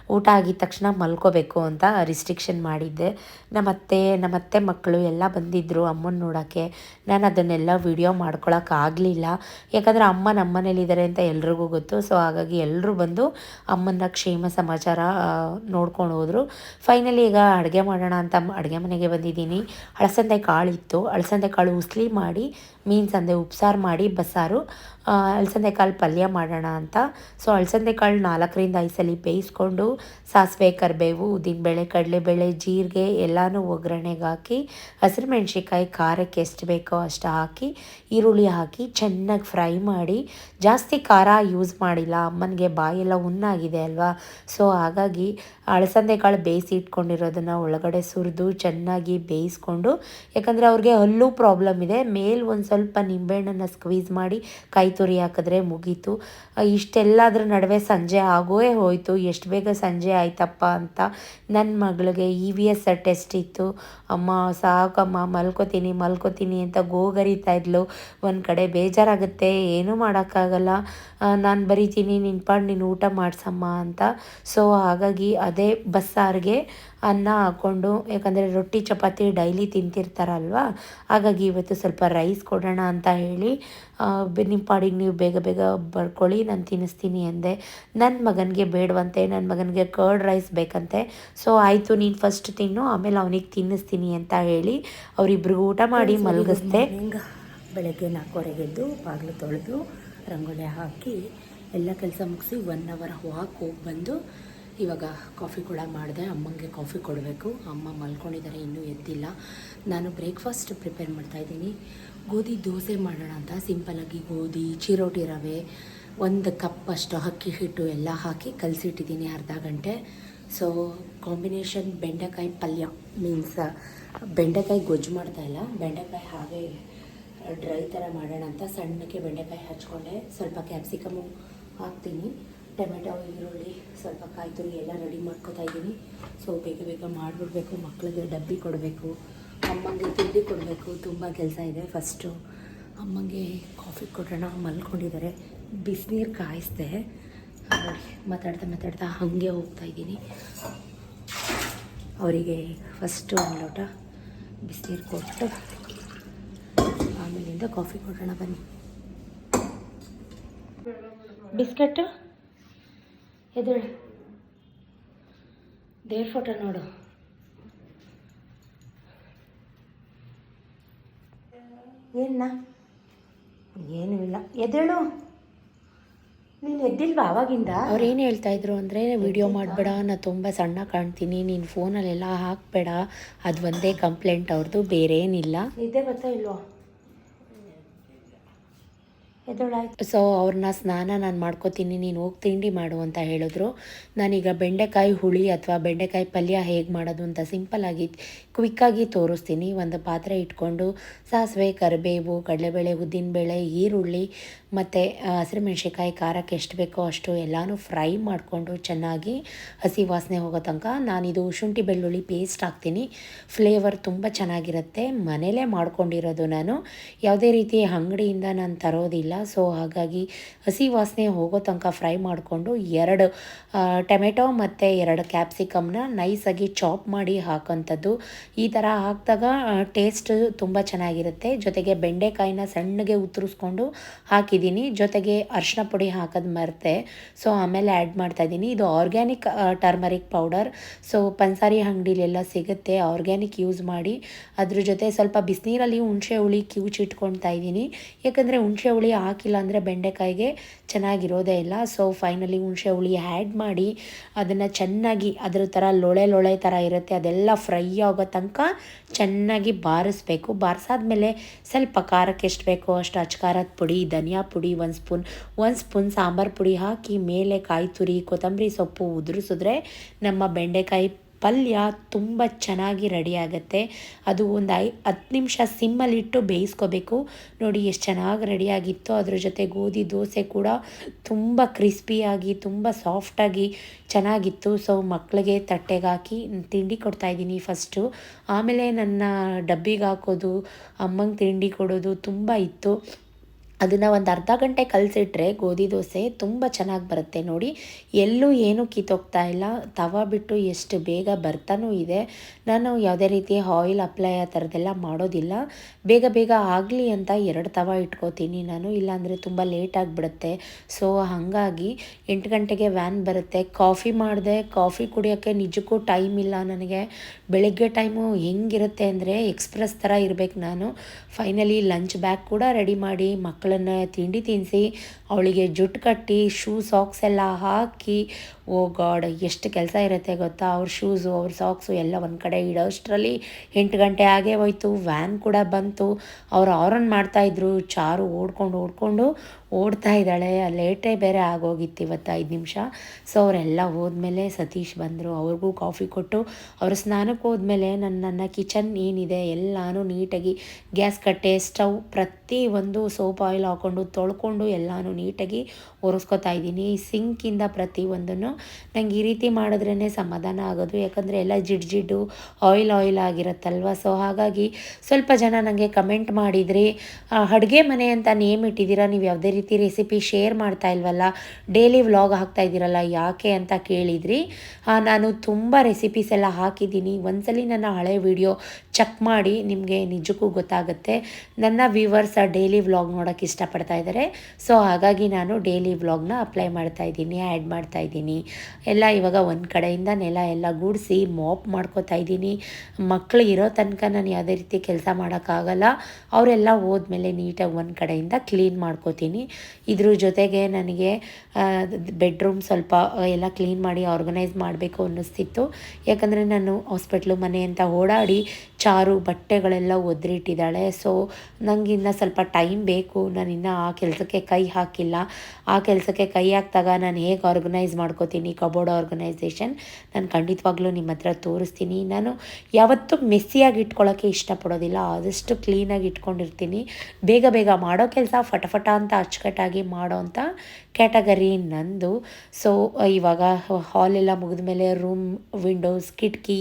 ಊಟ ಆಗಿದ ತಕ್ಷಣ ಮಲ್ಕೋಬೇಕು ಅಂತ ರಿಸ್ಟ್ರಿಕ್ಷನ್ ಮಾಡಿದ್ದೆ. ನಮ್ಮತ್ತೆ ನಮ್ಮತ್ತೆ ಮಕ್ಕಳು ಎಲ್ಲ ಬಂದಿದ್ದರು ಅಮ್ಮನ ನೋಡೋಕ್ಕೆ. ನಾನು ಅದನ್ನೆಲ್ಲ ವಿಡಿಯೋ ಮಾಡ್ಕೊಳಕ್ಕಾಗಲಿಲ್ಲ ಯಾಕಂದರೆ ಅಮ್ಮ ನಮ್ಮನೇಲಿದ್ದಾರೆ ಅಂತ ಎಲ್ರಿಗೂ ಗೊತ್ತು. ಸೊ ಹಾಗಾಗಿ ಎಲ್ಲರೂ ಬಂದು ಅಮ್ಮನ ಕ್ಷೇಮ ಸಮಾಚಾರ ನೋಡ್ಕೊಂಡು ಹೋದರು. ಫೈನಲಿ ಈಗ ಅಡುಗೆ ಮಾಡೋಣ ಅಂತ ಅಡುಗೆ ಮನೆಗೆ ಬಂದಿದ್ದೀನಿ. ಅಳಸಂದೆ ಕಾಳು ಇತ್ತು ಅಳಸಂದೆ ಕಾಳು ಉಸ್ಲಿ ಮಾಡಿ ಮೀನು ಅಂದರೆ ಉಪ್ಸಾರು ಮಾಡಿ ಬಸ್ಸಾರು ಅಲಸಂದೆ ಕಾಳು ಪಲ್ಯ ಮಾಡೋಣ ಅಂತ. ಸೊ ಅಲಸಂದೆ ಕಾಳು ನಾಲ್ಕರಿಂದ ಐದು ಸಲ ಬೇಯಿಸ್ಕೊಂಡು ಸಾಸಿವೆ, ಕರಿಬೇವು, ಉದ್ದಿನಬೇಳೆ, ಕಡಲೆಬೇಳೆ, ಜೀರಿಗೆ ಎಲ್ಲನೂ ಒಗ್ಗರಣೆಗೆ ಹಾಕಿ, ಹಸಿರು ಮೆಣಸಿಕಾಯಿ ಖಾರಕ್ಕೆ ಎಷ್ಟು ಬೇಕೋ ಅಷ್ಟು ಹಾಕಿ, ಈರುಳ್ಳಿ ಹಾಕಿ ಚೆನ್ನಾಗಿ ಫ್ರೈ ಮಾಡಿ, ಜಾಸ್ತಿ ಖಾರ ಯೂಸ್ ಮಾಡಿಲ್ಲ, ಅಮ್ಮನಿಗೆ ಬಾಯೆಲ್ಲ ಹುಣ್ಣಾಗಿದೆ ಅಲ್ವಾ? ಸೊ ಹಾಗಾಗಿ ಅಳಸಂದೆ ಕಾಳು ಬೇಯಿಸಿ ಇಟ್ಕೊಂಡಿರೋದನ್ನು ಒಳಗಡೆ ಸುರಿದು ಚೆನ್ನಾಗಿ ಬೇಯಿಸ್ಕೊಂಡು, ಯಾಕಂದರೆ ಅವ್ರಿಗೆ ಹಲ್ಲು ಪ್ರಾಬ್ಲಮ್ ಇದೆ. ಮೇಲ್ ಒಂದು ಸ್ವಲ್ಪ ನಿಂಬೆಹಣ್ಣನ್ನು ಸ್ಕ್ವೀಸ್ ಮಾಡಿ ಕೈ ತುರಿ ಹಾಕಿದ್ರೆ ಮುಗೀತು. ಇಷ್ಟೆಲ್ಲಾದ್ರ ನಡುವೆ ಸಂಜೆ ಆಗೋೇ ಹೋಯಿತು. ಎಷ್ಟು ಬೇಗ ಸಂಜೆ ಆಯ್ತಪ್ಪ ಅಂತ ನನ್ನ ಮಗಳಿಗೆ ಇ ವಿ ಎಸ್ ಟೆಸ್ಟ್ ಇತ್ತು. ಅಮ್ಮ, ಸಾಕಮ್ಮ, ಮಲ್ಕೋತೀನಿ ಮಲ್ಕೋತೀನಿ ಅಂತ ಗೋಗರಿತಾ ಇದ್ಲು. ಒಂದು ಕಡೆ ಬೇಜಾರಾಗುತ್ತೆ. ಏನೂ ಮಾಡೋಕ್ಕಾಗಲ್ಲ. ನಾನು ಬರೀತೀನಿ ನಿನ್ನ ಪಾಡು ನೀನು ಊಟ ಮಾಡ್ಸಮ್ಮ ಅಂತ. ಸೊ ಹಾಗಾಗಿ ಬಸ್ಸಾರಿಗೆ ಅನ್ನ ಹಾಕ್ಕೊಂಡು ಯಾಕಂದರೆ ರೊಟ್ಟಿ ಚಪಾತಿ ಡೈಲಿ ತಿಂತಿರ್ತಾರಲ್ವ? ಹಾಗಾಗಿ ಇವತ್ತು ಸ್ವಲ್ಪ ರೈಸ್ ಕೊಡೋಣ ಅಂತ ಹೇಳಿ ನಿಮ್ಮ ಪಾಡಿಗೆ ನೀವು ಬೇಗ ಬೇಗ ಬರ್ಕೊಳ್ಳಿ ನಾನು ತಿನ್ನಿಸ್ತೀನಿ ಅಂದೆ. ನನ್ನ ಮಗನಿಗೆ ಬೇಡವಂತೆ ನನ್ನ ಮಗನಿಗೆ ಕರ್ಡ್ ರೈಸ್ ಬೇಕಂತೆ. ಸೊ ಆಯಿತು ನೀನು ಫಸ್ಟ್ ತಿನ್ನು ಆಮೇಲೆ ಅವನಿಗೆ ತಿನ್ನಿಸ್ತೀನಿ ಅಂತ ಹೇಳಿ ಅವರಿಬ್ರಿಗೂ ಊಟ ಮಾಡಿ ಮಲಗಿಸ್ದೆ. ಬೆಳಗ್ಗೆ ನಾಲ್ಕುವರೆಗೆ ಎದ್ದು ಬಾಗಿಲು ತೊಳೆದು ರಂಗೋಲಿ ಹಾಕಿ ಎಲ್ಲ ಕೆಲಸ ಮುಗಿಸಿ ಒನ್ ಅವರ್ ವಾಕ್ ಹೋಗಿ ಬಂದು ಇವಾಗ ಕಾಫಿ ಕೂಡ ಮಾಡಿದೆ. ಅಮ್ಮಂಗೆ ಕಾಫಿ ಕೊಡಬೇಕು. ಅಮ್ಮ ಮಲ್ಕೊಂಡಿದ್ದಾರೆ, ಇನ್ನೂ ಎದ್ದಿಲ್ಲ. ನಾನು ಬ್ರೇಕ್ಫಾಸ್ಟ್ ಪ್ರಿಪೇರ್ ಮಾಡ್ತಾಯಿದ್ದೀನಿ ಗೋಧಿ ದೋಸೆ ಮಾಡೋಣ ಅಂತ ಸಿಂಪಲಾಗಿ ಗೋಧಿ, ಚಿರೋಟಿ ರವೆ, ಒಂದು ಕಪ್ ಅಷ್ಟು ಅಕ್ಕಿ ಹಿಟ್ಟು ಎಲ್ಲ ಹಾಕಿ ಕಲಸಿಟ್ಟಿದ್ದೀನಿ ಅರ್ಧ ಗಂಟೆ. ಸೊ ಕಾಂಬಿನೇಷನ್ ಬೆಂಡೆಕಾಯಿ ಪಲ್ಯ ಮೀನ್ಸ್ ಬೆಂಡೆಕಾಯಿ ಗೊಜ್ಜು ಮಾಡ್ತಾಯಿಲ್ಲ ಬೆಂಡೆಕಾಯಿ ಹಾಗೆ ಡ್ರೈ ಥರ ಮಾಡೋಣ ಅಂತ ಸಣ್ಣಕ್ಕೆ ಬೆಂಡೆಕಾಯಿ ಹಚ್ಕೊಂಡೆ. ಸ್ವಲ್ಪ ಕ್ಯಾಪ್ಸಿಕಮು ಹಾಕ್ತೀನಿ. ಟೊಮೆಟೊ, ಈರುಳ್ಳಿ ಸ್ವಲ್ಪ ಕಾಯಿ ತುರಿ ಎಲ್ಲ ರೆಡಿ ಮಾಡ್ಕೋತಾ ಇದ್ದೀನಿ. ಸೊ ಬೇಗ ಬೇಗ ಮಾಡಿಬಿಡ್ಬೇಕು ಮಕ್ಕಳಿಗೆ ಡಬ್ಬಿ ಕೊಡಬೇಕು, ಅಮ್ಮಂಗೆ ತಿಂಡಿ ಕೊಡಬೇಕು, ತುಂಬ ಕೆಲಸ ಇದೆ. ಫಸ್ಟು ಅಮ್ಮಂಗೆ ಕಾಫಿ ಕೊಡೋಣ ಮಲ್ಕೊಂಡಿದ್ದಾರೆ. ಬಿಸಿನೀರು ಕಾಯಿಸ್ದೆ. ಮಾತಾಡ್ತಾ ಮಾತಾಡ್ತಾ ಹಾಗೆ ಹೋಗ್ತಾ ಇದ್ದೀನಿ. ಅವರಿಗೆ ಫಸ್ಟು ಒಂದು ಲೋಟ ಬಿಸಿನೀರು ಕೊಟ್ಟು ಆಮೇಲಿಂದ ಕಾಫಿ ಕೊಡೋಣ ಬನ್ನಿ. ಬಿಸ್ಕೆಟ್ಟು ಎದುರು. ದೇವ್ರ ಫೋಟೋ ನೋಡು. ಏನ ಏನೂ ಇಲ್ಲ. ಎದೇಳು ನೀನು ಎದ್ದಿಲ್ವಾ ಅವಾಗಿಂದ? ಅವ್ರು ಏನು ಹೇಳ್ತಾ ಇದ್ರು ಅಂದರೆ ವಿಡಿಯೋ ಮಾಡಬೇಡ ನಾನು ತುಂಬ ಸಣ್ಣ ಕಾಣ್ತೀನಿ ನೀನು ಫೋನಲ್ಲೆಲ್ಲ ಹಾಕಬೇಡ. ಅದು ಒಂದೇ ಕಂಪ್ಲೇಂಟ್ ಅವ್ರದ್ದು ಬೇರೆ ಏನಿಲ್ಲ ನಿದ್ದೆ ಬರ್ತಾ ಇಲ್ವೋ? ಎದ್ದೇಳಾಯ್ತು ಸೊ ಅವ್ರನ್ನ ಸ್ನಾನ ನಾನು ಮಾಡ್ಕೋತೀನಿ, ನೀನು ಹೋಗಿ ತಿಂಡಿ ಮಾಡು ಅಂತ ಹೇಳಿದ್ರು. ನಾನೀಗ ಬೆಂಡೆಕಾಯಿ ಹುಳಿ ಅಥವಾ ಬೆಂಡೆಕಾಯಿ ಪಲ್ಯ ಹೇಗೆ ಮಾಡೋದು ಅಂತ ಸಿಂಪಲ್ಲಾಗಿ ಕ್ವಿಕ್ಕಾಗಿ ತೋರಿಸ್ತೀನಿ. ಒಂದು ಪಾತ್ರೆ ಇಟ್ಕೊಂಡು ಸಾಸಿವೆ, ಕರಿಬೇವು, ಕಡಲೆಬೇಳೆ, ಉದ್ದಿನಬೇಳೆ, ಈರುಳ್ಳಿ ಮತ್ತು ಹಸಿರುಮೆಣ್ಸಿಕಾಯಿ ಖಾರಕ್ಕೆ ಎಷ್ಟು ಬೇಕೋ ಅಷ್ಟು ಎಲ್ಲನೂ ಫ್ರೈ ಮಾಡಿಕೊಂಡು ಚೆನ್ನಾಗಿ ಹಸಿ ವಾಸನೆ ಹೋಗೋ ತನಕ ನಾನಿದು ಶುಂಠಿ ಬೆಳ್ಳುಳ್ಳಿ ಪೇಸ್ಟ್ ಹಾಕ್ತೀನಿ. ಫ್ಲೇವರ್ ತುಂಬ ಚೆನ್ನಾಗಿರುತ್ತೆ. ಮನೇಲೇ ಮಾಡ್ಕೊಂಡಿರೋದು ನಾನು. ಯಾವುದೇ ರೀತಿ ಅಂಗಡಿಯಿಂದ ನಾನು ತರೋದಿಲ್ಲ. ಸೊ, ಹಾಗಾಗಿ ಹಸಿ ವಾಸನೆ ಹೋಗೋ ತನಕ ಫ್ರೈ ಮಾಡಿಕೊಂಡು ಎರಡು ಟೊಮೆಟೊ ಮತ್ತು ಎರಡು ಕ್ಯಾಪ್ಸಿಕಮ್ನ ನೈಸಾಗಿ ಚಾಪ್ ಮಾಡಿ ಹಾಕೋಂಥದ್ದು. ಈ ಥರ ಹಾಕಿದಾಗ ಟೇಸ್ಟ್ ತುಂಬ ಚೆನ್ನಾಗಿರುತ್ತೆ. ಜೊತೆಗೆ ಬೆಂಡೆಕಾಯಿನ ಸಣ್ಣಗೆ ಉತ್ತರಿಸ್ಕೊಂಡು ಹಾಕಿದ್ದೀನಿ ಜೊತೆಗೆ ಅರಿಶಿನ ಪುಡಿ ಹಾಕೋದು ಮರೆತೆ. ಸೊ ಆಮೇಲೆ ಆ್ಯಡ್ ಮಾಡ್ತಾ ಇದ್ದೀನಿ ಇದು ಆರ್ಗ್ಯಾನಿಕ್ ಟರ್ಮರಿಕ್ ಪೌಡರ್ ಸೊ ಪನ್ಸಾರಿ ಅಂಗಡಿಲೆಲ್ಲ ಸಿಗುತ್ತೆ. ಆರ್ಗ್ಯಾನಿಕ್ ಯೂಸ್ ಮಾಡಿ. ಅದ್ರ ಜೊತೆ ಸ್ವಲ್ಪ ಬಿಸಿನೀರಲ್ಲಿ ಹುಣಸೆ ಹುಳಿ ಕಿವುಚಿಟ್ಕೊಳ್ತಾ ಇದ್ದೀನಿ ಯಾಕಂದರೆ ಹುಣಸೆ ಹುಳಿ ಹಾಕಿಲ್ಲ ಅಂದರೆ ಬೆಂಡೆಕಾಯಿಗೆ ಚೆನ್ನಾಗಿರೋದೇ ಇಲ್ಲ. ಸೊ ಫೈನಲಿ ಹುಣಸೆ ಹುಳಿ ಆ್ಯಡ್ ಮಾಡಿ ಅದನ್ನು ಚೆನ್ನಾಗಿ ಅದ್ರ ಥರ ಲೊಳೆ ಲೊಳೆ ಥರ ಇರುತ್ತೆ. ಅದೆಲ್ಲ ಫ್ರೈ ಆಗೋ ತನಕ ಚೆನ್ನಾಗಿ ಬಾರಿಸ್ಬೇಕು. ಬಾರಿಸಾದ್ಮೇಲೆ ಸ್ವಲ್ಪ ಖಾರಕ್ಕೆ ಎಷ್ಟು ಬೇಕೋ ಅಷ್ಟು ಅಚ್ಕಾರದ ಪುಡಿ, ಧನಿಯಾ ಪುಡಿ, ಒಂದು ಸ್ಪೂನ್ ಒಂದು ಸ್ಪೂನ್ ಸಾಂಬಾರು ಪುಡಿ ಹಾಕಿ, ಮೇಲೆ ಕಾಯಿ ತುರಿ, ಕೊತ್ತಂಬರಿ ಸೊಪ್ಪು ಉದುರಿಸಿದ್ರೆ ನಮ್ಮ ಬೆಂಡೆಕಾಯಿ ಪಲ್ಯ ತುಂಬ ಚೆನ್ನಾಗಿ ರೆಡಿ ಆಗುತ್ತೆ. ಅದು ಒಂದು ಐ, ಹತ್ತು ನಿಮಿಷ ಸಿಮ್ಮಲ್ಲಿಟ್ಟು ಬೇಯಿಸ್ಕೋಬೇಕು. ನೋಡಿ ಎಷ್ಟು ಚೆನ್ನಾಗಿ ರೆಡಿಯಾಗಿತ್ತು ಅದ್ರ ಜೊತೆ ಗೋಧಿ, ದೋಸೆ ಕೂಡ ತುಂಬ ಕ್ರಿಸ್ಪಿಯಾಗಿ ತುಂಬ ಸಾಫ್ಟಾಗಿ ಚೆನ್ನಾಗಿತ್ತು. ಸೊ ಮಕ್ಕಳಿಗೆ ತಟ್ಟೆಗೆ ಹಾಕಿ ತಿಂಡಿ ಕೊಡ್ತಾಯಿದ್ದೀನಿ ಫಸ್ಟು ಆಮೇಲೆ ನನ್ನ ಡಬ್ಬಿಗೆ ಹಾಕೋದು, ಅಮ್ಮಂಗೆ ತಿಂಡಿ ಕೊಡೋದು ತುಂಬ ಇತ್ತು. ಅದನ್ನು ಒಂದು ಅರ್ಧ ಗಂಟೆ ಕಲಸಿಟ್ರೆ ಗೋಧಿ ದೋಸೆ ತುಂಬ ಚೆನ್ನಾಗಿ ಬರುತ್ತೆ ನೋಡಿ. ಎಲ್ಲೂ ಏನೂ ಕಿತ್ತೋಗ್ತಾ ಇಲ್ಲ. ತವ ಬಿಟ್ಟು ಎಷ್ಟು ಬೇಗ ಬರ್ತಾನೂ ಇದೆ. ನಾನು ಯಾವುದೇ ರೀತಿ ಆಯಿಲ್ ಅಪ್ಲೈ ಆ ಥರದ್ದೆಲ್ಲ ಮಾಡೋದಿಲ್ಲ. ಬೇಗ ಬೇಗ ಆಗಲಿ ಅಂತ ಎರಡು ತವ ಇಟ್ಕೋತೀನಿ ನಾನು. ಇಲ್ಲಾಂದರೆ ತುಂಬ ಲೇಟ್ ಆಗಿಬಿಡುತ್ತೆ. ಸೊ ಹಾಗಾಗಿ ಎಂಟು ಗಂಟೆಗೆ ವ್ಯಾನ್ ಬರುತ್ತೆ. ಕಾಫಿ ಮಾಡಿದೆ ಕಾಫಿ ಕುಡಿಯೋಕ್ಕೆ ನಿಜಕ್ಕೂ ಟೈಮ್ ಇಲ್ಲ ನನಗೆ. ಬೆಳಗ್ಗೆ ಟೈಮು ಹೆಂಗಿರುತ್ತೆ ಅಂದರೆ ಎಕ್ಸ್ಪ್ರೆಸ್ ಥರ ಇರಬೇಕು ನಾನು. ಫೈನಲಿ ಲಂಚ್ ಬ್ಯಾಗ್ ಕೂಡ ರೆಡಿ ಮಾಡಿ ಮಕ್ಕಳನ್ನ ತಿಂಡಿ ತಿನ್ನಿಸಿ ಅವಳಿಗೆ ಜುಟ್ಟು ಕಟ್ಟಿ ಶೂ ಸಾಕ್ಸ್ ಎಲ್ಲ ಹಾಕಿ ಓ ಗಾಡ್, ಎಷ್ಟು ಕೆಲಸ ಇರುತ್ತೆ ಗೊತ್ತಾ? ಅವ್ರ ಶೂಸು ಅವ್ರ ಸಾಕ್ಸು ಎಲ್ಲ ಒಂದು ಕಡೆ ಇಡೋಷ್ಟರಲ್ಲಿ ಎಂಟು ಗಂಟೆ ಆಗೇ ಹೋಯ್ತು. ವ್ಯಾನ್ ಕೂಡ ಬಂತು. ಅವ್ರು ಆರನ್ ಮಾಡ್ತಾಯಿದ್ರು ಚಾರು ಓಡ್ಕೊಂಡು ಓಡ್ಕೊಂಡು ಓಡ್ತಾ ಇದ್ದಾಳೆ. ಲೇಟೇ ಬೇರೆ ಆಗೋಗಿತ್ತು ಇವತ್ತು ಐದು ನಿಮಿಷ. ಸೊ ಅವರೆಲ್ಲ ಹೋದ್ಮೇಲೆ ಸತೀಶ್ ಬಂದರು. ಅವ್ರಿಗೂ ಕಾಫಿ ಕೊಟ್ಟು ಅವರು ಸ್ನಾನಕ್ಕೆ ಹೋದ್ಮೇಲೆ ನನ್ನ ನನ್ನ ಕಿಚನ್ ಏನಿದೆ ಎಲ್ಲನೂ ನೀಟಾಗಿ ಗ್ಯಾಸ್ ಕಟ್ಟೆ, ಸ್ಟವ್ ಪ್ರತಿ ಒಂದು ಸೋಪ್ ಆಯಿಲ್ ಹಾಕ್ಕೊಂಡು ತೊಳ್ಕೊಂಡು ಎಲ್ಲನೂ ನೀಟಾಗಿ ಒರೆಸ್ಕೊತಾ ಇದ್ದೀನಿ. ಸಿಂಕಿಂದ ಪ್ರತಿಯೊಂದನ್ನು ನಂಗೆ ಈ ರೀತಿ ಮಾಡಿದ್ರೇ ಸಮಾಧಾನ ಆಗೋದು. ಯಾಕಂದರೆ ಎಲ್ಲ ಜಿಡ್ ಜಿಡ್ಡು ಆಯಿಲ್ ಆಯಿಲ್ ಆಗಿರುತ್ತಲ್ವ? ಸೊ ಹಾಗಾಗಿ ಸ್ವಲ್ಪ ಜನ ನನಗೆ ಕಮೆಂಟ್ ಮಾಡಿದ್ರಿ ಅಡುಗೆ ಮನೆ ಅಂತ ನೇಮ್ ಇಟ್ಟಿದ್ದೀರಾ? ನೀವು ಯಾವುದೇ ರೀತಿ ರೆಸಿಪಿ ಶೇರ್ ಮಾಡ್ತಾ ಇಲ್ವಲ್ಲ? ಡೈಲಿ ವ್ಲಾಗ್ ಹಾಕ್ತಾ ಇದ್ದೀರಲ್ಲ, ಯಾಕೆ ಅಂತ ಕೇಳಿದ್ರಿ. ನಾನು ತುಂಬ ರೆಸಿಪೀಸ್ ಎಲ್ಲ ಹಾಕಿದ್ದೀನಿ. ಒಂದ್ಸಲಿ ನನ್ನ ಹಳೆ ವಿಡಿಯೋ ಚೆಕ್ ಮಾಡಿ ನಿಮಗೆ ನಿಜಕ್ಕೂ ಗೊತ್ತಾಗುತ್ತೆ. ನನ್ನ ವ್ಯೂವರ್ಸ್ ಡೈಲಿ ವ್ಲಾಗ್ ನೋಡೋಕ್ಕೆ ಇಷ್ಟಪಡ್ತಾ ಇದ್ದಾರೆ ಸೊ ಹಾಗಾಗಿ ನಾನು ಡೈಲಿ ವ್ಲಾಗ್ನ ಅಪ್ಲೈ ಮಾಡ್ತಾ ಇದ್ದೀನಿ ಆ್ಯಡ್ ಮಾಡ್ತಾ ಇದ್ದೀನಿ. ಎಲ್ಲ ಇವಾಗ ಒಂದು ಕಡೆಯಿಂದ ನೆಲ ಎಲ್ಲ ಗೂಡಿಸಿ ಮಾಪ್ ಮಾಡ್ಕೋತಾ ಇದ್ದೀನಿ. ಮಕ್ಕಳು ಇರೋ ತನಕ ನಾನು ಯಾವುದೇ ರೀತಿ ಕೆಲಸ ಮಾಡೋಕ್ಕಾಗಲ್ಲ ಅವರೆಲ್ಲ ಹೋದ್ಮೇಲೆ ನೀಟಾಗಿ ಒಂದು ಕಡೆಯಿಂದ ಕ್ಲೀನ್ ಮಾಡ್ಕೋತೀನಿ. ಇದ್ರ ಜೊತೆಗೆ ನನಗೆ ಬೆಡ್ರೂಮ್ ಸ್ವಲ್ಪ ಎಲ್ಲ ಕ್ಲೀನ್ ಮಾಡಿ ಆರ್ಗನೈಸ್ ಮಾಡಬೇಕು ಅನ್ನಿಸ್ತಿತ್ತು. ಯಾಕಂದರೆ ನಾನು ಹಾಸ್ಪಿಟ್ಲು ಮನೆ ಅಂತ ಓಡಾಡಿ ಚಾರು, ಬಟ್ಟೆಗಳೆಲ್ಲ ಒದ್ರಿಟ್ಟಿದ್ದಾಳೆ. ಸೊ ನನಗಿನ್ನ ಸ್ವಲ್ಪ ಟೈಮ್ ಬೇಕು. ನಾನು ಇನ್ನೂ ಆ ಕೆಲಸಕ್ಕೆ ಕೈ ಹಾಕಿಲ್ಲ. ಆ ಕೆಲಸಕ್ಕೆ ಕೈ ಹಾಕಿದಾಗ ನಾನು ಹೇಗೆ ಆರ್ಗನೈಸ್ ಮಾಡ್ಕೋತೀನಿ ಕಬೋರ್ಡ್ ಆರ್ಗನೈಸೇಷನ್. ನಾನು ಖಂಡಿತವಾಗ್ಲೂ ನಿಮ್ಮ ಹತ್ರ ತೋರಿಸ್ತೀನಿ. ನಾನು ಯಾವತ್ತೂ ಮೆಸ್ಸಿಯಾಗಿ ಇಟ್ಕೊಳ್ಳೋಕ್ಕೆ ಇಷ್ಟಪಡೋದಿಲ್ಲ. ಆದಷ್ಟು ಕ್ಲೀನಾಗಿ ಇಟ್ಕೊಂಡಿರ್ತೀನಿ. ಬೇಗ ಬೇಗ ಮಾಡೋ ಕೆಲಸ ಫಟಫಟ ಅಂತ ಅಚ್ಚುಕಟ್ಟಾಗಿ ಮಾಡೋ ಅಂಥ ಕ್ಯಾಟಗರಿ ನಂದು. ಸೊ ಇವಾಗ ಹಾಲೆಲ್ಲ ಮುಗಿದ ಮೇಲೆ ರೂಮ್ ವಿಂಡೋಸ್ ಕಿಟಕಿ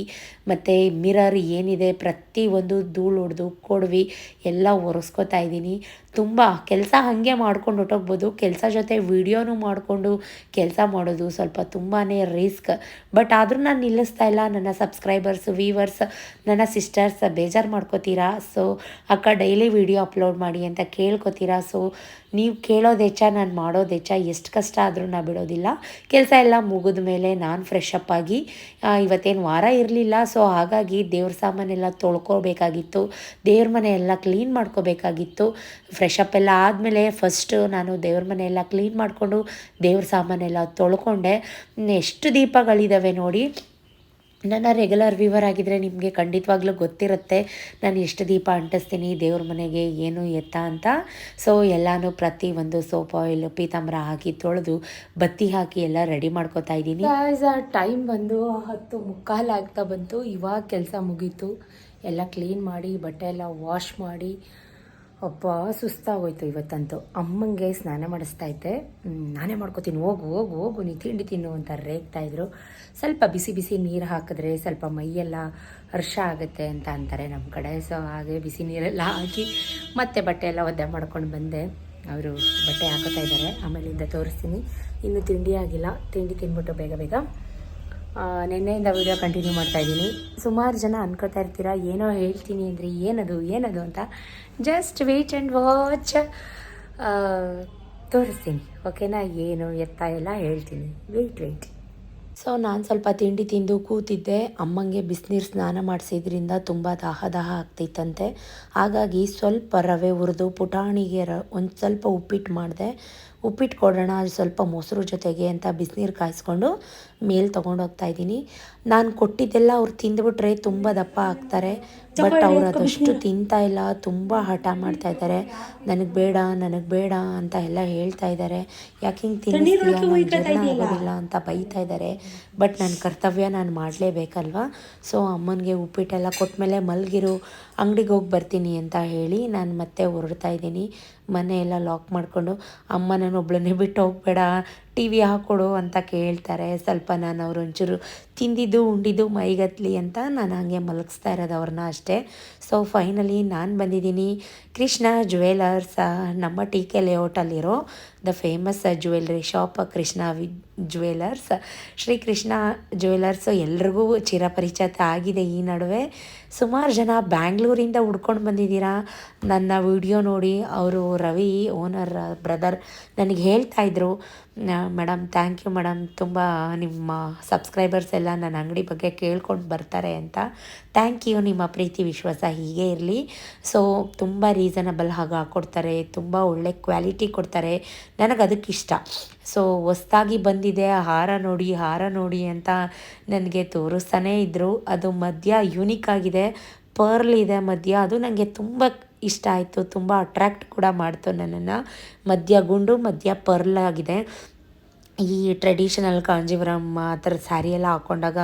ಮತ್ತು ಮಿರರ್ ಏನಿದೆ ಪ್ರತಿಯೊಂದು ಧೂಳು ಹೊಡೆದು ಕೊಡವಿ, ಎಲ್ಲ ಒರೆಸ್ಕೊತಾ ಇದ್ದೀನಿ. ತುಂಬ ಕೆಲಸ ಹಾಗೆ ಮಾಡ್ಕೊಂಡು ಹೊಟ್ಟೋಗ್ಬೋದು ಕೆಲಸ ಜೊತೆ ವಿಡಿಯೋನು ಮಾಡಿಕೊಂಡು ಕೆಲಸ ಮಾಡೋದು ಸ್ವಲ್ಪ ತುಂಬಾ ರಿಸ್ಕ್ ಬಟ್ ಆದರೂ ನಾನು ನಿಲ್ಲಿಸ್ತಾ ಇಲ್ಲ. ನನ್ನ ಸಬ್ಸ್ಕ್ರೈಬರ್ಸ್ ವೀವರ್ಸ್ ನನ್ನ ಸಿಸ್ಟರ್ಸ್ ಬೇಜಾರು ಮಾಡ್ಕೋತೀರಾ? ಸೊ ಅಕ್ಕ ಡೈಲಿ ವಿಡಿಯೋ ಅಪ್ಲೋಡ್ ಮಾಡಿ ಅಂತ ಕೇಳ್ಕೊತೀರಾ? ಸೊ ನೀವು ಕೇಳೋದು ಹೆಚ್ಚ, ನಾನು ಮಾಡೋದು ಹೆಚ್ಚ. ಎಷ್ಟು ಕಷ್ಟ ಆದರೂ ನಾ ಬಿಡೋದಿಲ್ಲ. ಕೆಲಸ ಎಲ್ಲ ಮುಗಿದ ಮೇಲೆ ನಾನು ಫ್ರೆಶ್ ಅಪ್ ಆಗಿ ಇವತ್ತೇನು ವಾರ ಇರಲಿಲ್ಲ ಸೊ ಹಾಗಾಗಿ ದೇವ್ರ ಸಾಮಾನೆಲ್ಲ ತೊಳ್ಕೊಬೇಕಾಗಿತ್ತು, ದೇವ್ರ ಮನೆ ಎಲ್ಲ ಕ್ಲೀನ್ ಮಾಡ್ಕೋಬೇಕಾಗಿತ್ತು. ಫ್ರೆಶ್ ಅಪ್ ಎಲ್ಲ ಆದಮೇಲೆ ಫಸ್ಟು ನಾನು ದೇವ್ರ ಮನೆ ಎಲ್ಲ ಕ್ಲೀನ್ ಮಾಡಿಕೊಂಡು ದೇವ್ರ ಸಾಮಾನೆಲ್ಲ ತೊಳ್ಕೊಂಡೆ. ಎಷ್ಟು ದೀಪಗಳಿದ್ದಾವೆ ನೋಡಿ. ನನ್ನ ರೆಗ್ಯುಲರ್ ವ್ಯೂವರ್ ಆಗಿದ್ದರೆ ನಿಮಗೆ ಖಂಡಿತವಾಗ್ಲೂ ಗೊತ್ತಿರುತ್ತೆ. ನಾನು ಎಷ್ಟು ದೀಪ ಅಂಟಿಸ್ತೀನಿ, ದೇವ್ರ ಮನೆಗೆ ಏನು ಎತ್ತ ಅಂತ. ಸೊ ಎಲ್ಲನೂ ಪ್ರತಿ ಒಂದು ಸೋಪ್ ಆಯಿಲ್ ಪೀತಾಂಬರ ಹಾಕಿ ತೊಳೆದು ಬತ್ತಿ ಹಾಕಿ ಎಲ್ಲ ರೆಡಿ ಮಾಡ್ಕೋತಾ ಇದ್ದೀನಿ. ಟೈಮ್ ಬಂದು ಹತ್ತು ಮುಕ್ಕಾಲು ಆಗ್ತಾ ಬಂತು. ಇವಾಗ ಕೆಲಸ ಮುಗೀತು. ಎಲ್ಲ ಕ್ಲೀನ್ ಮಾಡಿ, ಬಟ್ಟೆ ಎಲ್ಲ ವಾಶ್ ಮಾಡಿ ಅಪ್ಪ ಸುಸ್ತಾಗೋಯ್ತು ಇವತ್ತಂತೂ. ಅಮ್ಮಂಗೆ ಸ್ನಾನ ಮಾಡಿಸ್ತಾ ಇದ್ದೆ. ನಾನೇ ಮಾಡ್ಕೋತೀನಿ. ಹೋಗು ಹೋಗು ಹೋಗು. ನೀ ತಿಂಡಿ ತಿನ್ನು ಅಂತ ರೇಗ್ತಾ ಇದ್ರು. ಸ್ವಲ್ಪ ಬಿಸಿ ಬಿಸಿ ನೀರು ಹಾಕಿದ್ರೆ ಸ್ವಲ್ಪ ಮೈಯೆಲ್ಲ ಹರ್ಷ ಆಗುತ್ತೆ ಅಂತ ಅಂತಾರೆ ನಮ್ಮ ಕಡೆ. ಸೊ ಹಾಗೆ ಬಿಸಿ ನೀರೆಲ್ಲ ಹಾಕಿ ಮತ್ತೆ ಬಟ್ಟೆ ಎಲ್ಲ ಒದ್ದೆ ಮಾಡ್ಕೊಂಡು ಬಂದೆ. ಅವರು ಬಟ್ಟೆ ಹಾಕೋತಾ ಇದ್ದಾರೆ. ಆಮೇಲಿಂದ ತೋರಿಸ್ತೀನಿ. ಇನ್ನು ತಿಂಡಿ ಆಗಿಲ್ಲ. ತಿಂಡಿ ತಿಂದ್ಬಿಟ್ಟು ಬೇಗ ಬೇಗ ನಿನ್ನೆಯಿಂದ ವಿಡಿಯೋ ಕಂಟಿನ್ಯೂ ಮಾಡ್ತಾ ಇದ್ದೀನಿ. ಸುಮಾರು ಜನ ಅನ್ಕೋತಾ ಇರ್ತೀರಾ, ಏನೋ ಹೇಳ್ತೀನಿ ಅಂದರೆ ಏನದು ಏನದು ಅಂತ. ಜಸ್ಟ್ ವೇಟ್ ಆ್ಯಂಡ್ ವಾಚ್ ತೋರಿಸ್ತೀನಿ. ಓಕೆನಾ ಏನು ಎತ್ತ ಎಲ್ಲ ಹೇಳ್ತೀನಿ. ವೆಯ್ಟ್ ವೆಯ್ಟ್ ಸೊ ನಾನು ಸ್ವಲ್ಪ ತಿಂಡಿ ತಿಂದು ಕೂತಿದ್ದೆ. ಅಮ್ಮಂಗೆ ಬಿಸಿನೀರು ಸ್ನಾನ ಮಾಡಿಸಿದ್ರಿಂದ ತುಂಬ ದಾಹ ದಾಹ ಆಗ್ತಿತ್ತಂತೆ ಹಾಗಾಗಿ ಸ್ವಲ್ಪ ರವೆ ಹುರಿದು ಪುಟಾಣಿಗೆ ರ, ಒಂದು ಸ್ವಲ್ಪ ಉಪ್ಪಿಟ್ಟು ಮಾಡಿದೆ. ಉಪ್ಪಿಟ್ಟು ಕೊಡೋಣ ಅದು ಸ್ವಲ್ಪ ಮೊಸರು ಜೊತೆಗೆ ಅಂತ ಬಿಸಿನೀರು ಕಾಯಿಸ್ಕೊಂಡು ಮೇಲೆ ತೊಗೊಂಡೋಗ್ತಾ ಇದ್ದೀನಿ. ನಾನು ಕೊಟ್ಟಿದ್ದೆಲ್ಲ ಅವ್ರು ತಿಂದುಬಿಟ್ರೆ ತುಂಬ ದಪ್ಪ ಆಗ್ತಾರೆ. ಬಟ್ ಅವ್ರು ಅದಷ್ಟು ತಿಂತಾ ಇಲ್ಲ ತುಂಬ ಹಠ ಮಾಡ್ತಾ ಇದ್ದಾರೆ. ನನಗೆ ಬೇಡ ನನಗೆ ಬೇಡ ಅಂತ ಎಲ್ಲ ಹೇಳ್ತಾ ಇದ್ದಾರೆ. ಯಾಕೆ ಹಿಂಗೆ ತಿನ್ನಿಸ್ತೀಯ? ಅಂತ ಬೈತಾ ಇದ್ದಾರೆ. ಬಟ್ ನನ್ನ ಕರ್ತವ್ಯ ನಾನು ಮಾಡಲೇಬೇಕಲ್ವಾ? ಸೊ ಅಮ್ಮನಿಗೆ ಉಪ್ಪಿಟ್ಟೆಲ್ಲ ಕೊಟ್ಟ ಮೇಲೆ ಮಲಗಿರು. ಅಂಗಡಿಗೆ ಹೋಗಿ ಬರ್ತೀನಿ ಅಂತ ಹೇಳಿ ನಾನು ಮತ್ತೆ ಹೊರಡ್ತಾ ಇದ್ದೀನಿ. ಮನೆ ಎಲ್ಲ ಲಾಕ್ ಮಾಡಿಕೊಂಡು ಅಮ್ಮ ನಾನು ಒಬ್ಳನ್ನೇ ಬಿಟ್ಟು ಹೋಗಬೇಡ. ಟಿ ವಿ ಹಾಕ್ಕೊಡು ಅಂತ ಕೇಳ್ತಾರೆ. ಸ್ವಲ್ಪ ನಾನು ಅವ್ರು ಒಂಚೂರು ತಿಂದಿದ್ದು, ಉಂಡಿದ್ದು, ಮೈಗತ್ಲಿ ಅಂತ ನಾನು ಹಾಗೆ ಮಲಗಿಸ್ತಾ ಇರೋದು ಅವ್ರನ್ನ ಅಷ್ಟೇ. ಸೊ ಫೈನಲಿ ನಾನು ಬಂದಿದ್ದೀನಿ. ಕೃಷ್ಣ ಜ್ಯುವೆಲರ್ಸ್ ನಮ್ಮ T K ಲೇಔಟಲ್ಲಿರೋ the famous jewellery shop Krishna V jewellers Shri Krishna jewellers ಎಲ್ರಿಗೂ ಚಿರಪರಿಚಿತ ಆಗಿದೆ ಈ ನಡುವೆ. ಸುಮಾರು ಜನ ಬ್ಯಾಂಗ್ಳೂರಿಂದ ಹುಡ್ಕೊಂಡು ಬಂದಿದ್ದೀರಾ? ನನ್ನ ವಿಡಿಯೋ ನೋಡಿ, ಅವರು ರವಿ ಓನರ್ ಬ್ರದರ್ ನನಗೆ ಹೇಳ್ತಾ ಇದ್ರು ಮೇಡಮ್ ಥ್ಯಾಂಕ್ ಯು ಮೇಡಮ್ ತುಂಬ ನಿಮ್ಮ ಸಬ್ಸ್ಕ್ರೈಬರ್ಸ್ ಎಲ್ಲ ನನ್ನ ಅಂಗಡಿ ಬಗ್ಗೆ ಕೇಳ್ಕೊಂಡು ಬರ್ತಾರೆ ಅಂತ. ಥ್ಯಾಂಕ್ ಯು ನಿಮ್ಮ ಪ್ರೀತಿ, ವಿಶ್ವಾಸ ಹೀಗೆ ಇರಲಿ. ಸೊ ತುಂಬ ರೀಸನಬಲ್ ಹಾಗೆ ಹಾಕ್ಕೊಡ್ತಾರೆ ತುಂಬ ಒಳ್ಳೆ ಕ್ವಾಲಿಟಿ ಕೊಡ್ತಾರೆ. ನನಗೆ ಅದಕ್ಕೆ ಇಷ್ಟ. ಸೊ ಹೊಸ್ದಾಗಿ ಬಂದಿದೆ, ಹಾರ ನೋಡಿ ಹಾರ ನೋಡಿ ಅಂತ ನನಗೆ ತೋರಿಸ್ತಾನೇ ಇದ್ದರು ಅದು ಮಧ್ಯ ಯೂನಿಕ್ ಆಗಿದೆ. ಪರ್ಲ್ ಇದೆ ಮಧ್ಯ ಅದು ನನಗೆ ತುಂಬ ಇಷ್ಟ ಆಯಿತು, ತುಂಬ ಅಟ್ರ್ಯಾಕ್ಟ್ ಕೂಡ ಮಾಡ್ತು ನನ್ನನ್ನು. ಮಧ್ಯ ಗುಂಡು ಮಧ್ಯ ಪರ್ಲ್ ಆಗಿದೆ. ಈ ಟ್ರೆಡಿಷನಲ್ ಕಾಂಜೀವರಂ, ಆ ಥರ ಸ್ಯಾರಿ ಎಲ್ಲ ಹಾಕ್ಕೊಂಡಾಗ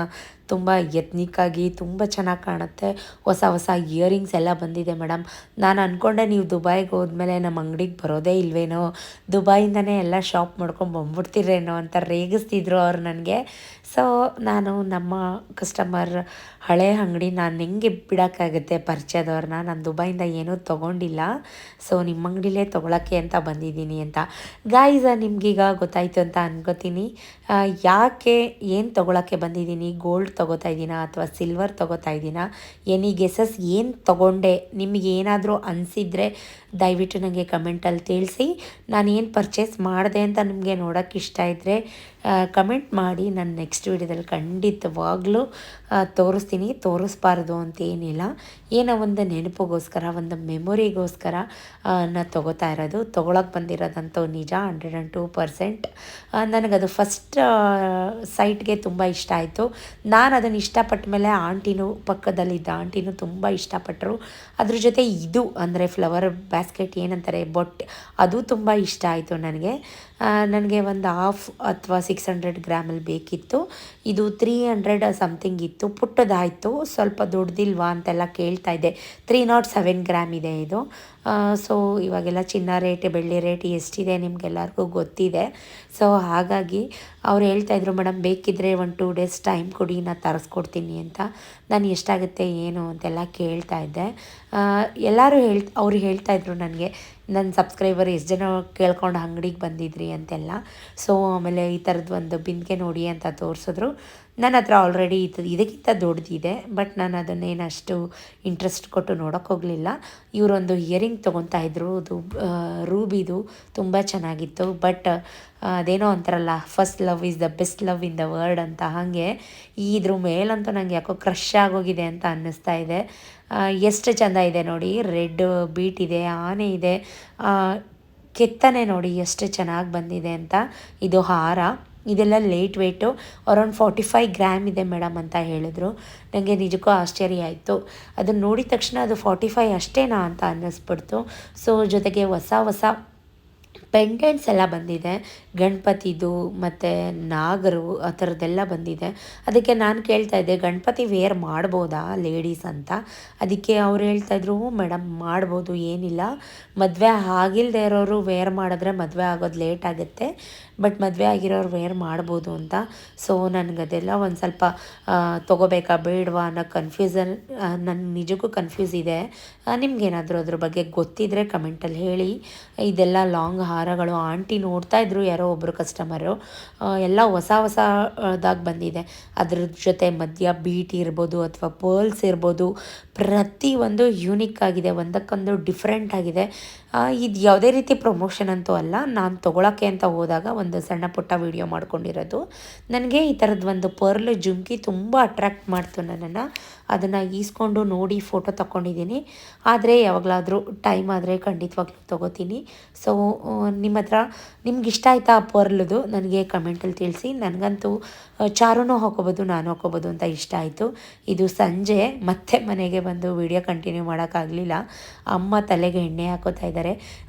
ತುಂಬ ಎತ್ನಿಕ್ಕಾಗಿ ತುಂಬ ಚೆನ್ನಾಗಿ ಕಾಣುತ್ತೆ. ಹೊಸ ಹೊಸ ಇಯರಿಂಗ್ಸ್ ಎಲ್ಲ ಬಂದಿದೆ ಮೇಡಮ್ ನಾನು ಅಂದ್ಕೊಂಡೆ ನೀವು ದುಬೈಗೆ ಹೋದ್ಮೇಲೆ ನಮ್ಮ ಅಂಗಡಿಗೆ ಬರೋದೇ ಇಲ್ವೇನೋ, ದುಬೈಯಿಂದನೇ ಎಲ್ಲ ಶಾಪ್ ಮಾಡ್ಕೊಂಡು ಬಂದ್ಬಿಡ್ತೀರೇನೋ ಅಂತ ರೇಗಿಸ್ತಿದ್ರು ಅವ್ರು ನನಗೆ. ಸೊ ನಾನು ನಮ್ಮ ಕಸ್ಟಮರ್ ಹಳೆ ಅಂಗಡಿ ನಾನು ಹೆಂಗೆ ಬಿಡೋಕ್ಕಾಗುತ್ತೆ ಪರಿಚಯದವ್ರನ್ನ, ನಾನು ದುಬೈಯಿಂದ ಏನೂ ತೊಗೊಂಡಿಲ್ಲ. ಸೊ ನಿಮ್ಮ ಅಂಗಡಿಲೇ ತೊಗೊಳಕ್ಕೆ ಅಂತ ಬಂದಿದ್ದೀನಿ ಅಂತ. ಗಾಯ್ಸ ನಿಮಗೀಗ ಗೊತ್ತಾಯಿತು ಅಂತ ಅನ್ಕೋತೀನಿ. ಯಾಕೆ ಏನು ತೊಗೊಳಕ್ಕೆ ಬಂದಿದ್ದೀನಿ? ಗೋಲ್ಡ್ ತೊಗೋತಾ ಇದ್ದೀನಾ ಅಥವಾ ಸಿಲ್ವರ್ ತೊಗೋತಾ ಇದ್ದೀನಾ? ಎನಿ ಗೆಸಸ್ ಏನು ತೊಗೊಂಡೆ? ನಿಮಗೆ ಏನಾದರೂ ಅನಿಸಿದರೆ ದಯವಿಟ್ಟು ನನಗೆ ಕಮೆಂಟಲ್ಲಿ ತಿಳಿಸಿ. ನಾನು ಏನು ಪರ್ಚೇಸ್ ಮಾಡಿದೆ ಅಂತ ನಿಮಗೆ ನೋಡೋಕ್ಕೆ ಇಷ್ಟ ಇದ್ದರೆ ಕಮೆಂಟ್ ಮಾಡಿ. ನಾನು ನೆಕ್ಸ್ಟ್ ವೀಡಿಯೋದಲ್ಲಿ ಖಂಡಿತವಾಗ್ಲೂ ತೋರಿಸ್ತೀನಿ, ತೋರಿಸ್ಬಾರ್ದು ಅಂತ ಏನಿಲ್ಲ. ಏನೋ ಒಂದು ನೆನಪಿಗೋಸ್ಕರ, ಒಂದು ಮೆಮೊರಿಗೋಸ್ಕರ ನಾನು ತೊಗೋತಾ ಇರೋದು. ತೊಗೊಳಕ್ಕೆ ಬಂದಿರೋದಂತೂ ನಿಜ ಹಂಡ್ರೆಡ್ ಆ್ಯಂಡ್ ಟೂ ಪರ್ಸೆಂಟ್ ನನಗದು ಫಸ್ಟ್ ಸೈಟ್ಗೆ ತುಂಬ ಇಷ್ಟ ಆಯಿತು. ನಾನು ಅದನ್ನು ಇಷ್ಟಪಟ್ಟ ಮೇಲೆ ಆಂಟಿನೂ, ಪಕ್ಕದಲ್ಲಿದ್ದ ಆಂಟಿನೂ ತುಂಬ ಇಷ್ಟಪಟ್ಟರು ಅದ್ರ ಜೊತೆ ಇದು ಅಂದರೆ ಫ್ಲವರ್ ಬ್ಯಾಸ್ಕೆಟ್ ಏನಂತಾರೆ ಬೊಟ್ಟೆ ಅದು ತುಂಬ ಇಷ್ಟ ಆಯಿತು ನನಗೆ. ನನಗೆ ಒಂದು ಹಾಫ್ ಅಥವಾ ಸಿಕ್ಸ್ ಹಂಡ್ರೆಡ್ ಗ್ರಾಮಲ್ಲಿ ಬೇಕಿತ್ತು. ಇದು ತ್ರೀ ಹಂಡ್ರೆಡ್ ಸಮಥಿಂಗ್ ಇತ್ತು. ಪುಟ್ಟದಾಯಿತು. ಸ್ವಲ್ಪ ದೊಡ್ಡದಿಲ್ವಾ ಅಂತೆಲ್ಲ ಕೇಳ್ತಾ ಇದ್ದೆ. ತ್ರೀ ನಾಟ್ ಸೆವೆನ್ ಗ್ರಾಮ್ ಇದೆ ಇದು. ಸೊ ಇವಾಗೆಲ್ಲ ಚಿನ್ನ ರೇಟ್ ಬೆಳ್ಳಿ ರೇಟ್ ಎಷ್ಟಿದೆ ನಿಮಗೆಲ್ಲರಿಗೂ ಗೊತ್ತಿದೆ. ಸೊ ಹಾಗಾಗಿ ಅವ್ರು ಹೇಳ್ತಾಯಿದ್ರು ಮೇಡಮ್ ಬೇಕಿದ್ದರೆ ಒಂದು ಟೂ ಡೇಸ್ ಟೈಮ್ ಕೊಡಿ, ನಾನು ತರಿಸ್ಕೊಡ್ತೀನಿ ಅಂತ. ನಾನು ಎಷ್ಟಾಗುತ್ತೆ, ಏನು ಅಂತೆಲ್ಲ ಕೇಳ್ತಾ ಇದ್ದೆ. ಎಲ್ಲರೂ ಹೇಳ್, ಅವ್ರು ಹೇಳ್ತಾಯಿದ್ರು ನನಗೆ ನನ್ನ ಸಬ್ಸ್ಕ್ರೈಬರ್ ಎಷ್ಟು ಜನ ಕೇಳ್ಕೊಂಡು ಅಂಗಡಿಗೆ ಬಂದಿದ್ರಿ ಅಂತೆಲ್ಲ. ಸೊ ಆಮೇಲೆ ಈ ಥರದ್ದು ಒಂದು ಬಿಂದಿಗೆ ನೋಡಿ ಅಂತ ತೋರಿಸಿದ್ರು. ನನ್ನ ಹತ್ರ ಆಲ್ರೆಡಿ ಇದು ಇದಕ್ಕಿಂತ ದೊಡ್ಡದಿದೆ ಬಟ್ ನಾನು ಅದನ್ನೇನು ಅಷ್ಟು ಇಂಟ್ರೆಸ್ಟ್ ಕೊಟ್ಟು ನೋಡೋಕೆ ಹೋಗಲಿಲ್ಲ. ಇವರೊಂದು ಇಯರಿಂಗ್ ತೊಗೊತಾ ಇದ್ರು, ಅದು ರೂಬಿದು ತುಂಬ ಚೆನ್ನಾಗಿತ್ತು ಬಟ್ ಅದೇನೋ ಅಂತಾರಲ್ಲ first love is the best love in the world ಅಂತ ಹಾಗೆ ಇದ್ರ ಮೇಲಂತೂ ನನಗೆ ಯಾಕೋ ಕ್ರಶ್ ಆಗೋಗಿದೆ ಅಂತ ಅನ್ನಿಸ್ತಾ ಇದೆ. ಎಷ್ಟು ಚೆಂದ ಇದೆ ನೋಡಿ ರೆಡ್ ಬೀಟ್ ಇದೆ, ಆನೆ ಇದೆ ಕೆತ್ತನೆ ನೋಡಿ ಎಷ್ಟು ಚೆನ್ನಾಗಿ ಬಂದಿದೆ ಅಂತ. ಇದು ಹಾರ. ಇದೆಲ್ಲ light weight around forty five gram ಇದೆ ಮೇಡಮ್ ಅಂತ ಹೇಳಿದ್ರು. ನನಗೆ ನಿಜಕ್ಕೂ ಆಶ್ಚರ್ಯ ಆಯಿತು. ಅದನ್ನು ನೋಡಿದ ತಕ್ಷಣ ಅದು ಫಾರ್ಟಿ ಫೈವ್ ಅಷ್ಟೇನಾ ಅಂತ ಅನ್ನಿಸ್ಬಿಡ್ತು. ಸೊ ಜೊತೆಗೆ ಹೊಸ ಹೊಸ ಪೆಂಡೆಂಟ್ಸ್ ಎಲ್ಲ ಬಂದಿದೆ, ಗಣಪತಿದು ಮತ್ತು ನಾಗರು ಆ ಥರದ್ದೆಲ್ಲ ಬಂದಿದೆ. ಅದಕ್ಕೆ ನಾನು ಕೇಳ್ತಾ ಇದ್ದೆ, ಗಣಪತಿ ವೇರ್ ಮಾಡ್ಬೋದಾ ಲೇಡೀಸ್ ಅಂತ? ಅದಕ್ಕೆ ಅವ್ರು ಹೇಳ್ತಾಯಿದ್ರು ಮೇಡಮ್ ಮಾಡ್ಬೋದು, ಏನಿಲ್ಲ. ಮದುವೆ ಆಗಿಲ್ಲದೆ ಇರೋರು ವೇರ್ ಮಾಡಿದ್ರೆ ಮದುವೆ ಆಗೋದು ಲೇಟ್ ಆಗುತ್ತೆ. ಬಟ್ ಮದುವೆ ಆಗಿರೋರು ವೇರ್ ಮಾಡ್ಬೋದು ಅಂತ. ಸೊ ನನಗದೆಲ್ಲ ಒಂದು ಸ್ವಲ್ಪ ತೊಗೋಬೇಕಾ ಬೇಡವಾ ಅನ್ನೋ ಕನ್ಫ್ಯೂಸನ್ ನನ್ನ ನಿಜಕ್ಕೂ ಕನ್ಫ್ಯೂಸ್ ಇದೆ. ನಿಮ್ಗೇನಾದರೂ ಅದ್ರ ಬಗ್ಗೆ ಗೊತ್ತಿದ್ದರೆ ಕಮೆಂಟಲ್ಲಿ ಹೇಳಿ. ಇದೆಲ್ಲ ಲಾಂಗ್ ಹಾರಗಳು ಆಂಟಿ ನೋಡ್ತಾ ಇದ್ರು ಯಾರೋ ಒಬ್ಬರು ಕಸ್ಟಮರು ಎಲ್ಲ ಹೊಸ ಹೊಸದಾಗಿ ಬಂದಿದೆ. ಅದ್ರ ಜೊತೆ ಮಧ್ಯ ಬೀಟ್ ಇರ್ಬೋದು ಅಥವಾ ಪರ್ಲ್ಸ್ ಇರ್ಬೋದು ಪ್ರತಿಯೊಂದು ಯೂನಿಕ್ ಆಗಿದೆ, ಒಂದಕ್ಕೊಂದು ಡಿಫ್ರೆಂಟ್ ಆಗಿದೆ. ಇದು ಯಾವುದೇ ರೀತಿ ಪ್ರಮೋಷನ್ ಅಂತೂ ಅಲ್ಲ, ನಾನು ತೊಗೊಳಕ್ಕೆ ಅಂತ ಹೋದಾಗ ಒಂದು ಸಣ್ಣ ಪುಟ್ಟ ವಿಡಿಯೋ ಮಾಡ್ಕೊಂಡಿರೋದು. ನನಗೆ ಈ ಥರದ ಒಂದು ಪರ್ಲ್ ಜುಮ್ಕಿ ತುಂಬ ಅಟ್ರ್ಯಾಕ್ಟ್ ಮಾಡ್ತು ನನ್ನನ್ನು. ಅದನ್ನು ಈಸ್ಕೊಂಡು ನೋಡಿ ಫೋಟೋ ತಗೊಂಡಿದ್ದೀನಿ ಆದರೆ ಯಾವಾಗಲಾದರೂ ಟೈಮ್ ಆದರೆ ಖಂಡಿತವಾಗ್ಲೂ ತೊಗೋತೀನಿ. ಸೊ ನಿಮ್ಮ ಹತ್ರ ನಿಮ್ಗೆ ಇಷ್ಟ ಆಯ್ತಾ ಆ ಪರ್ಲ್ದು ನನಗೆ ಕಮೆಂಟಲ್ಲಿ ತಿಳಿಸಿ. ನನಗಂತೂ ಚಾರೂ ಚಾರುನೂ ಹಾಕೋಬೋದು, ನಾನು ಹಾಕೋಬೋದು ಅಂತ ಇಷ್ಟ ಆಯಿತು. ಇದು ಸಂಜೆ, ಮತ್ತೆ ಮನೆಗೆ ಬಂದು ವಿಡಿಯೋ ಕಂಟಿನ್ಯೂ ಮಾಡೋಕ್ಕಾಗಲಿಲ್ಲ. ಅಮ್ಮ ತಲೆಗೆ ಎಣ್ಣೆ ಹಾಕೋತಾ ಇದ್ದಾರೆ.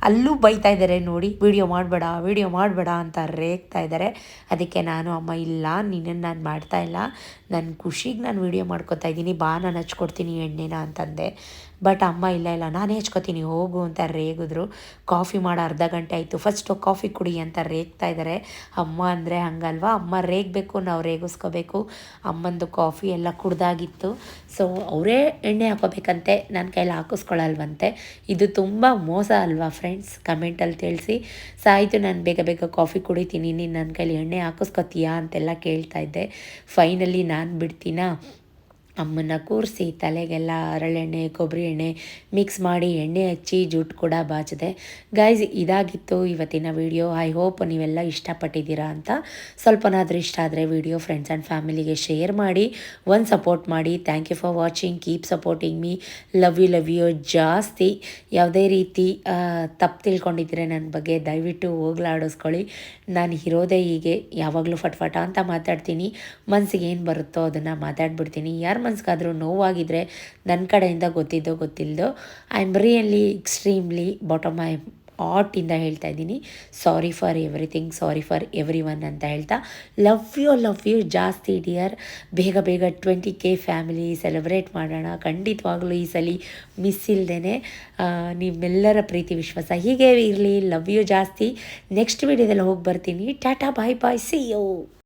ಅಲ್ಲೂ ಬೈತಾ ಇದ್ದಾರೆ, ನೋಡಿ, ವಿಡಿಯೋ ಮಾಡಬೇಡ ವಿಡಿಯೋ ಮಾಡಬೇಡ ಅಂತ ರೇಗ್ತಾ ಇದ್ದಾರೆ. ಅದಕ್ಕೆ ನಾನು, ಅಮ್ಮ, ಇಲ್ಲ, ನಿನ್ನನ್ನು ನಾನು ಮಾಡ್ತಾ ಇಲ್ಲ. ನನ್ನ ಖುಷಿಗೆ ನಾನು ವಿಡಿಯೋ ಮಾಡ್ಕೊತಾ ಇದ್ದೀನಿ. ಬಾ, ನಾನು ಹಚ್ಕೊಡ್ತೀನಿ ಎಣ್ಣೆನ ಅಂತಂದೆ. ಬಟ್ ಅಮ್ಮ, ಇಲ್ಲ ಇಲ್ಲ, ನಾನೇ ಹಚ್ಕೋತೀನಿ, ಹೋಗು ಅಂತ ರೇಗಿದ್ರು. ಕಾಫಿ ಮಾಡೋ ಅರ್ಧ ಗಂಟೆ ಆಯಿತು. ಫಸ್ಟು ಕಾಫಿ ಕುಡಿ ಅಂತ ರೇಗ್ತಾ ಇದ್ದಾರೆ ಅಮ್ಮ ಅಂದರೆ ಹಂಗಲ್ವಾ? ಅಮ್ಮ ರೇಗಬೇಕು, ನಾವು ರೇಗಿಸ್ಕೋಬೇಕು. ಅಮ್ಮಂದು ಕಾಫಿ ಎಲ್ಲ ಕುಡ್ದಾಗಿತ್ತು. ಸೊ ಅವರೇ ಎಣ್ಣೆ ಹಾಕೋಬೇಕಂತೆ. ನನ್ನ ಕೈಲಿ ಹಾಕಿಸ್ಕೊಳ್ಳಲ್ವಂತೆ ಇದು ತುಂಬ ಮೋಸ ಅಲ್ವಾ ಫ್ರೆಂಡ್ಸ್ ಕಮೆಂಟಲ್ಲಿ ತಿಳಿಸಿ. ಸಾಯಿತು, ನಾನು ಬೇಗ ಬೇಗ ಕಾಫಿ ಕುಡಿತೀನಿ. ನೀನು ನನ್ನ ಕೈಲಿ ಎಣ್ಣೆ ಹಾಕಿಸ್ಕೊತೀಯಾ ಅಂತೆಲ್ಲ ಕೇಳ್ತಾ ಇದ್ದೆ. ಫೈನಲಿ ನಾನು ಬಿಡ್ತೀನಾ? ಅಮ್ಮನ ಕೂರಿಸಿ ತಲೆಗೆಲ್ಲ ಹರಳೆಣ್ಣೆ ಕೊಬ್ಬರಿ ಎಣ್ಣೆ ಮಿಕ್ಸ್ ಮಾಡಿ ಎಣ್ಣೆ ಹಚ್ಚಿ ಜುಟ್ಟು ಕೂಡ ಬಾಚಿದೆ. ಗೈಸ್ ಇದಾಗಿತ್ತು ಇವತ್ತಿನ ವಿಡಿಯೋ ಐ ಹೋಪ್ ನೀವೆಲ್ಲ ಇಷ್ಟಪಟ್ಟಿದ್ದೀರಾ ಅಂತ. ಸ್ವಲ್ಪನಾದರೂ ಇಷ್ಟ ಆದರೆ ವಿಡಿಯೋ ಫ್ರೆಂಡ್ಸ್ ಆ್ಯಂಡ್ ಫ್ಯಾಮಿಲಿಗೆ ಶೇರ್ ಮಾಡಿ ಒಂದು ಸಪೋರ್ಟ್ ಮಾಡಿ. Thank you for watching keep supporting me love you love you ಜಾಸ್ತಿ. ಯಾವುದೇ ರೀತಿ ತಪ್ಪು ತಿಳ್ಕೊಂಡಿದ್ರೆ ನನ್ನ ಬಗ್ಗೆ, ದಯವಿಟ್ಟು ಹೋಗ್ಲಾಡಿಸ್ಕೊಳ್ಳಿ. ನಾನು ಇರೋದೇ ಹೀಗೆ. ಯಾವಾಗಲೂ ಫಟ್ಫಟ ಅಂತ ಮಾತಾಡ್ತೀನಿ. ಮನಸ್ಸಿಗೆ ಏನು ಬರುತ್ತೋ ಅದನ್ನು ಮಾತಾಡ್ಬಿಡ್ತೀನಿ. ಯಾರ ಮನ್ಸಿಗಾದರೂ ನೋವಾಗಿದ್ದರೆ ನನ್ನ ಕಡೆಯಿಂದ ಗೊತ್ತಿದ್ದೋ ಗೊತ್ತಿಲ್ಲದೋ I am really extremely bottom I ಆಟಿಂದ ಹೇಳ್ತಾ ಇದ್ದೀನಿ. Sorry for everything sorry for everyone ಅಂತ ಹೇಳ್ತಾ ಲವ್ ಯು ಲವ್ ಯು ಜಾಸ್ತಿ ಡಿಯರ್ ಬೇಗ ಬೇಗ ಟ್ವೆಂಟಿ ಕೆ ಫ್ಯಾಮಿಲಿ ಸೆಲೆಬ್ರೇಟ್ ಮಾಡೋಣ. ಖಂಡಿತವಾಗ್ಲೂ ಈ ಸಲ ಮಿಸ್ ಇಲ್ಲದೇ ನಿಮ್ಮೆಲ್ಲರ ಪ್ರೀತಿ, ವಿಶ್ವಾಸ ಹೀಗೆ ಇರಲಿ. ಲವ್ ಯು ಜಾಸ್ತಿ. ನೆಕ್ಸ್ಟ್ ವೀಡಿಯೋದಲ್ಲಿ ಹೋಗಿ ಬರ್ತೀನಿ. Tata bye bye see you